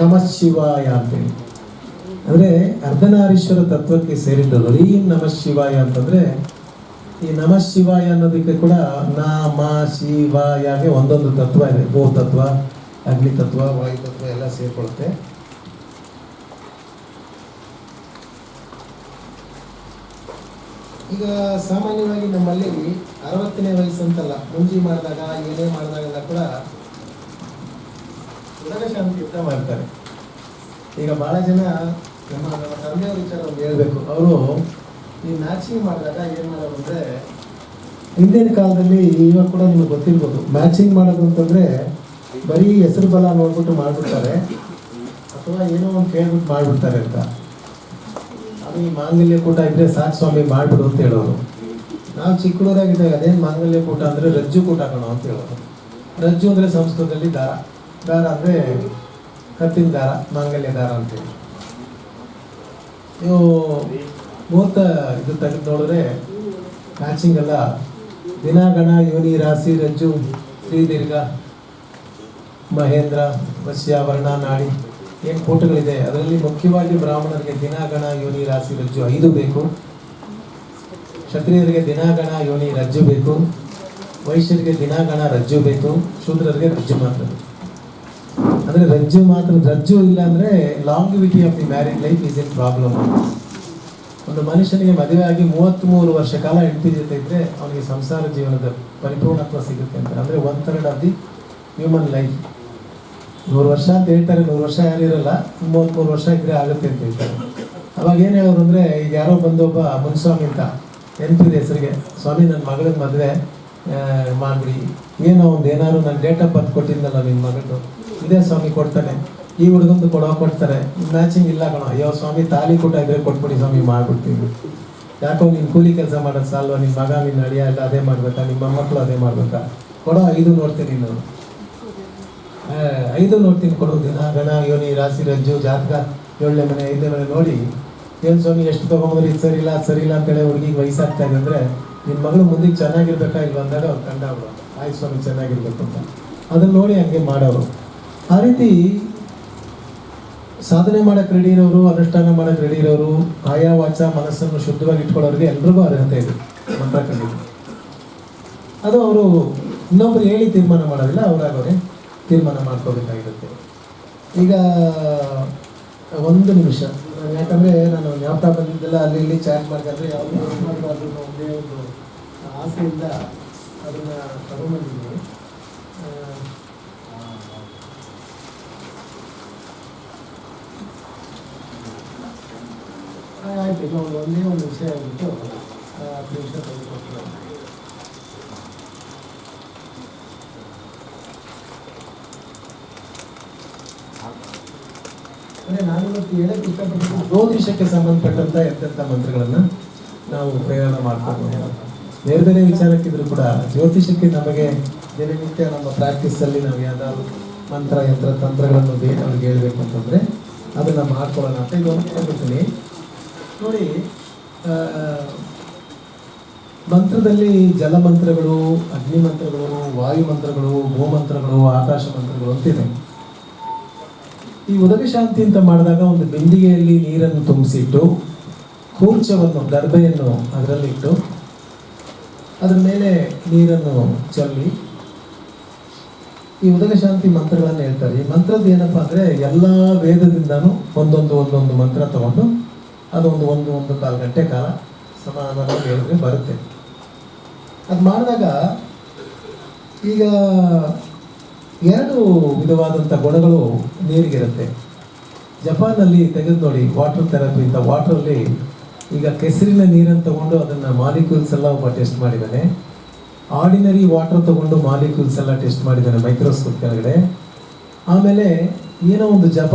ನಮಃ ಶಿವಾಯ ಅಂತೇಳಿ. ಅಂದ್ರೆ ಅರ್ಧನಾರೀಶ್ವರ ತತ್ವಕ್ಕೆ ಸೇರಿದ್ದದು ರೀಂ ನಮಃ ಶಿವಾಯ ಅಂತಂದ್ರೆ ಈ ನಮಃ ಶಿವಾಯ ಅನ್ನೋದಕ್ಕೆ ಕೂಡ ನಾಮ ಶಿವಾಯಗೆ ಒಂದೊಂದು ತತ್ವ ಇದೆ. ಭೂ ತತ್ವ ಅಗ್ನಿ ತತ್ವ ವಾಯು ತತ್ವ ಎಲ್ಲ ಸೇರ್ಕೊಳ್ಳುತ್ತೆ ಈಗ ಸಾಮಾನ್ಯವಾಗಿ ನಮ್ಮಲ್ಲಿ ಅರವತ್ತನೇ ವಯಸ್ಸು ಅಂತಲ್ಲ ಮುಂಜಿ ಮಾಡಿದಾಗ, ಏನೇ ಮಾಡಿದಾಗೆಲ್ಲ ಕೂಡ ಉದಕ ಶಾಂತಿ ಯುದ್ಧ ಮಾಡ್ತಾರೆ. ಈಗ ಬಹಳ ಜನ ನಮ್ಮ ನಮ್ಮ ತಂದೆಯವ್ರ ವಿಚಾರ ಒಂದು ಹೇಳಬೇಕು. ಅವರು ಈ ಮ್ಯಾಚಿಂಗ್ ಮಾಡಿದಾಗ ಏನು ಮಾಡೋದು ಅಂದರೆ, ಹಿಂದಿನ ಕಾಲದಲ್ಲಿ ಇವಾಗ ಕೂಡ ನಿಮ್ಗೆ ಗೊತ್ತಿರ್ಬೋದು. ಮ್ಯಾಚಿಂಗ್ ಮಾಡೋದು ಅಂತಂದರೆ ಬರೀ ಹೆಸರು ಬಲ ನೋಡ್ಬಿಟ್ಟು ಮಾಡಿಬಿಡ್ತಾರೆ. ಅಥವಾ ಏನೋ ಒಂದು ಕೇಳ್ಬಿಟ್ಟು ಮಾಡಿಬಿಡ್ತಾರೆ ಅಂತ. ಈ ಮಾಂಗಲ್ಯ ಕೂಟ ಇದ್ರೆ ಸಾಕು ಸ್ವಾಮಿ, ಮಾಡ್ಬಿಡು ಅಂತ ಹೇಳೋರು. ನಾವು ಚಿಕ್ಕಳೂರಾಗಿದ್ದಾಗ ಅದೇನು ಮಾಂಗಲ್ಯ ಕೂಟ ಅಂದರೆ ರಜ್ಜು ಕೂಟ ಕಣೋ ಅಂತ ಹೇಳೋರು. ರಜ್ಜು ಅಂದರೆ ಸಂಸ್ಕೃತದಲ್ಲಿ ದಾರ. ದಾರ ಅಂದರೆ ಕತ್ತಿನ ದಾರ, ಮಾಂಗಲ್ಯ ದಾರ ಅಂತೇಳಿ ನೀವು ಮೂರ್ತ ಇದು ತೆಗೆದು ನೋಡಿದ್ರೆ ಮ್ಯಾಚಿಂಗ್ ಎಲ್ಲ ದಿನಗಣ ಯೋನಿ ರಾಶಿ ರಜ್ಜು ಶ್ರೀದೀರ್ಘ ಮಹೇಂದ್ರ ವಶ್ಯ ವರ್ಣ ನಾಡಿ. ಏನು ಕೋಟಗಳಿದೆ? ಅದರಲ್ಲಿ ಮುಖ್ಯವಾಗಿ ಬ್ರಾಹ್ಮಣರಿಗೆ ದಿನಗಣ, ಯೋನಿ, ರಾಶಿ, ರಜ್ಜು ಐದು ಬೇಕು. ಕ್ಷತ್ರಿಯರಿಗೆ ದಿನಗಣ, ಯೋನಿ, ರಜ್ಜು ಬೇಕು. ವೈಶ್ಯರಿಗೆ ದಿನಗಣ, ರಜ್ಜು ಬೇಕು. ಶೂದ್ರರಿಗೆ ರಜ್ಜು ಮಾತ್ರ ಅಂದರೆ ರಜ್ಜು ಮಾತ್ರ, ರಜ್ಜು ಇಲ್ಲ ಅಂದ್ರೆ longevity of the marriage life is in problem ಒಂದು ಮನುಷ್ಯನಿಗೆ ಮದುವೆ ಆಗಿ ಮೂವತ್ತ್ಮೂರು ವರ್ಷ ಕಾಲ ಹೆಂಡತಿ ಜೊತೆ ಇದ್ರೆ ಅವನಿಗೆ ಸಂಸಾರ ಜೀವನದ ಪರಿಪೂರ್ಣತ್ವ ಸಿಗುತ್ತೆ ಅಂತ ಅಂದ್ರೆ one third of the human life ನೂರು ವರ್ಷ ಅಂತ ಹೇಳ್ತಾರೆ, ನೂರು ವರ್ಷ ಯಾರು ಇರಲ್ಲ ಮೂವತ್ತ್ಮೂರು ವರ್ಷ ಇದ್ರೆ ಆಗುತ್ತೆ ಅಂತ ಹೇಳ್ತಾರೆ. ಅವಾಗ ಏನು ಹೇಳೋರು ಅಂದರೆ, ಈಗ ಯಾರೋ ಬಂದೊಬ್ಬ ಮುನ್ಸ್ವಾಮಿ ಅಂತ ನೆನಪಿದೆ ಹೆಸರಿಗೆ, ಸ್ವಾಮಿ ನನ್ನ ಮಗಳ ಮದುವೆ ಮಾಡಿ ಏನೋ ಒಂದು ಏನಾದ್ರು ನನ್ನ ಡೇಟ್ ಆಫ್ ಬರ್ತ್ ಕೊಟ್ಟಿದ್ದಲ್ಲ ನಿನ್ನ ಮಗಳು ಇದೇ ಸ್ವಾಮಿ ಕೊಡ್ತಾನೆ. ಈ ಹುಡುಗಂದು ಕೊಡೋ ಕೊಡ್ತಾರೆ. ಮ್ಯಾಚಿಂಗ್ ಇಲ್ಲ ಕಣ. ಅಯ್ಯೋ, ಸ್ವಾಮಿ ತಾಲಿ ಕೊಟ್ಟ ಇದ್ರೆ ಕೊಟ್ಬಿಡಿ ಸ್ವಾಮಿ ಮಾಡ್ಬಿಡ್ತೀವಿ ಯಾಕೋ ನೀನು ಕೂಲಿ ಕೆಲಸ ಮಾಡೋದು ಸಾಲ್ವಾ? ನಿಮ್ಮ ಮಗ ನಿನ್ನ ಎಲ್ಲ ಅದೇ ಮಾಡ್ಬೇಕಾ? ನಿಮ್ಮ ಮೊಮ್ಮಕ್ಕಳು ಅದೇ ಮಾಡ್ಬೇಕಾ? ಕೊಡೋ ಐದು ನೋಡ್ತೀನಿ ನಾನು. ಐದು ನೋಡ್ತೀನಿ ಕೊಡೋ ದಿನ ಗಣ, ಯೋನಿ, ರಾಶಿ, ರಜ್ಜು, ಜಾತಕ, ಏಳನೇ ಮನೆ, ಐದನೇ ಮನೆ ನೋಡಿ. ಏನು ಸ್ವಾಮಿ, ಎಷ್ಟು ತೊಗೊಂಬಂದ್ರೆ ಇದು ಸರಿ ಇಲ್ಲ ಸರಿ ಇಲ್ಲ ಅಂತೇಳಿ ಹುಡುಗಿಗೆ ವಯಸ್ಸಾಗ್ತಾ ಇದೆ ಅಂದರೆ ನಿನ್ನ ಮಗಳು ಮುಂದಿಗೆ ಚೆನ್ನಾಗಿರ್ಬೇಕಾ ಇಲ್ಲ ಅಂದಾಗ ಅವ್ರು ಕಂಡ ಅವರು ಆಯ್ತು ಸ್ವಾಮಿ, ಚೆನ್ನಾಗಿರ್ಬೇಕು ಅಂತ. ಅದನ್ನ ನೋಡಿ ಹಂಗೆ ಮಾಡೋರು. ಆ ರೀತಿ ಸಾಧನೆ ಮಾಡಕ್ಕೆ ರೆಡಿ ಇರೋರು, ಅನುಷ್ಠಾನ ಮಾಡಕ್ಕೆ ರೆಡಿ ಇರೋರು ಆಯಾ ವಾಚ ಮನಸ್ಸನ್ನು ಶುದ್ಧವಾಗಿ ಇಟ್ಕೊಳ್ಳೋರಿಗೆ ಎಲ್ರಿಗೂ ಅರ್ಹತೆ ಇದೆ. ಮಂತ್ರ ಕಂಡಿದ್ದು ಅದು ಅವರು ಇನ್ನೊಬ್ರು ಹೇಳಿ ತೀರ್ಮಾನ ಮಾಡೋದಿಲ್ಲ ಅವರಾಗವ್ರೆ ತೀರ್ಮಾನ ಮಾಡ್ಕೋಬೇಕಾಗಿರುತ್ತೆ. ಈಗ, ಒಂದು ನಿಮಿಷ. ಯಾಕಂದರೆ ನಾನು ಲ್ಯಾಪ್ಟಾಪ್ ಬಂದಿದ್ದೆಲ್ಲ ಅಲ್ಲಿ ಇಲ್ಲಿ ಚಾರ್ಜ್ ಮಾಡ್ಕೊಂಡ್ರೆ ಯಾವುದು ಮಾಡಬಾರ್ದು ಅನ್ನೋ ಒಂದೇ ಒಂದು ಆಸೆಯಿಂದ ಅದನ್ನು ತಗೊಂಡ್ಬಂದಿದ್ದೀನಿ. ಆಯ್ತು ಈಗ ಒಂದು ಒಂದೇ ಒಂದು ವಿಷಯ ಆಗಿಬಿಟ್ಟು ಹತ್ತು ನಿಮಿಷ ತೆಗೆದುಕೊಡ್ತೀನಿ ಅಂದರೆ ನಾನು ಇವತ್ತು ಹೇಳಕ್ಕೆ ಇಷ್ಟಪಟ್ಟಿದ್ದು ಜ್ಯೋತಿಷಕ್ಕೆ ಸಂಬಂಧಪಟ್ಟಂತ ಎಂತೆಂಥ ಮಂತ್ರಗಳನ್ನು ನಾವು ಪ್ರಯಾಣ ಮಾಡ್ಕೊಂಡು ಬೇರೆ ಬೇರೆ ವಿಚಾರಕ್ಕಿದ್ರು ಕೂಡ ಜ್ಯೋತಿಷಕ್ಕೆ ನಮಗೆ ದಿನನಿತ್ಯ ನಮ್ಮ ಪ್ರಾಕ್ಟೀಸಲ್ಲಿ ನಾವು ಯಾವ್ದಾದ್ರು ಮಂತ್ರ, ಯಂತ್ರ, ತಂತ್ರಗಳನ್ನು ಬೇಕು ಅವ್ರಿಗೆ ಹೇಳಬೇಕು ಅಂತಂದರೆ ಅದನ್ನು ಮಾಡ್ಕೊಳ್ಳೋಣ ಅಂತ ಇದೊಂದು ಹೇಳ್ಬಿಡ್ತೀನಿ ನೋಡಿ ಮಂತ್ರದಲ್ಲಿ ಜಲ ಮಂತ್ರಗಳು, ಅಗ್ನಿ ಮಂತ್ರಗಳು, ವಾಯು ಮಂತ್ರಗಳು ಭೂಮಂತ್ರಗಳು ಆಕಾಶ ಮಂತ್ರಗಳು ಅಂತಿದೆ. ಈ ಉದಕ ಶಾಂತಿ ಅಂತ ಮಾಡಿದಾಗ ಒಂದು ಬಿಂದಿಗೆಯಲ್ಲಿ ನೀರನ್ನು ತುಂಬಿಸಿಟ್ಟು, ಕೂರ್ಚವನ್ನು, ಗರ್ಭೆಯನ್ನು ಅದರಲ್ಲಿಟ್ಟು, ಅದರ ಮೇಲೆ ನೀರನ್ನು ಚೆಲ್ಲಿ, ಈ ಉದಕ ಶಾಂತಿ ಮಂತ್ರಗಳನ್ನು ಹೇಳ್ತಾರೆ. ಈ ಮಂತ್ರದ್ದು ಏನಪ್ಪ ಅಂದರೆ ಎಲ್ಲ ವೇದದಿಂದನೂ ಒಂದೊಂದು ಒಂದೊಂದು ಮಂತ್ರ ತಗೊಂಡು ಅದೊಂದು ಒಂದು ಒಂದು ಕಾಲು ಗಂಟೆ ಕಾಲ ಸಮಾಧಾನವಾಗಿ ಹೇಳಿದ್ರೆ ಬರುತ್ತೆ. ಅದು ಮಾಡಿದಾಗ ಈಗ ಎರಡು ವಿಧವಾದಂಥ ಗುಣಗಳು ನೀರಿಗಿರುತ್ತೆ. ಜಪಾನಲ್ಲಿ ತೆಗೆದು ನೋಡಿ, ವಾಟರ್ ಥೆರಪಿ ಅಂತ. ವಾಟ್ರಲ್ಲಿ ಈಗ ಕೆಸರಿನ ನೀರನ್ನು ತಗೊಂಡು ಅದನ್ನು ಮಾಲಿಕ್ಯೂಲ್ಸ್ ಎಲ್ಲ ಒಬ್ಬ ಟೆಸ್ಟ್ ಮಾಡಿದ್ದಾನೆ. ಆರ್ಡಿನರಿ ವಾಟರ್ ತಗೊಂಡು ಮಾಲಿಕ್ಯೂಲ್ಸ್ ಎಲ್ಲ ಟೆಸ್ಟ್ ಮಾಡಿದ್ದಾನೆ ಮೈಕ್ರೋಸ್ಕೋಪ್ ಕೆಳಗಡೆ. ಆಮೇಲೆ ಏನೋ ಒಂದು ಜಪ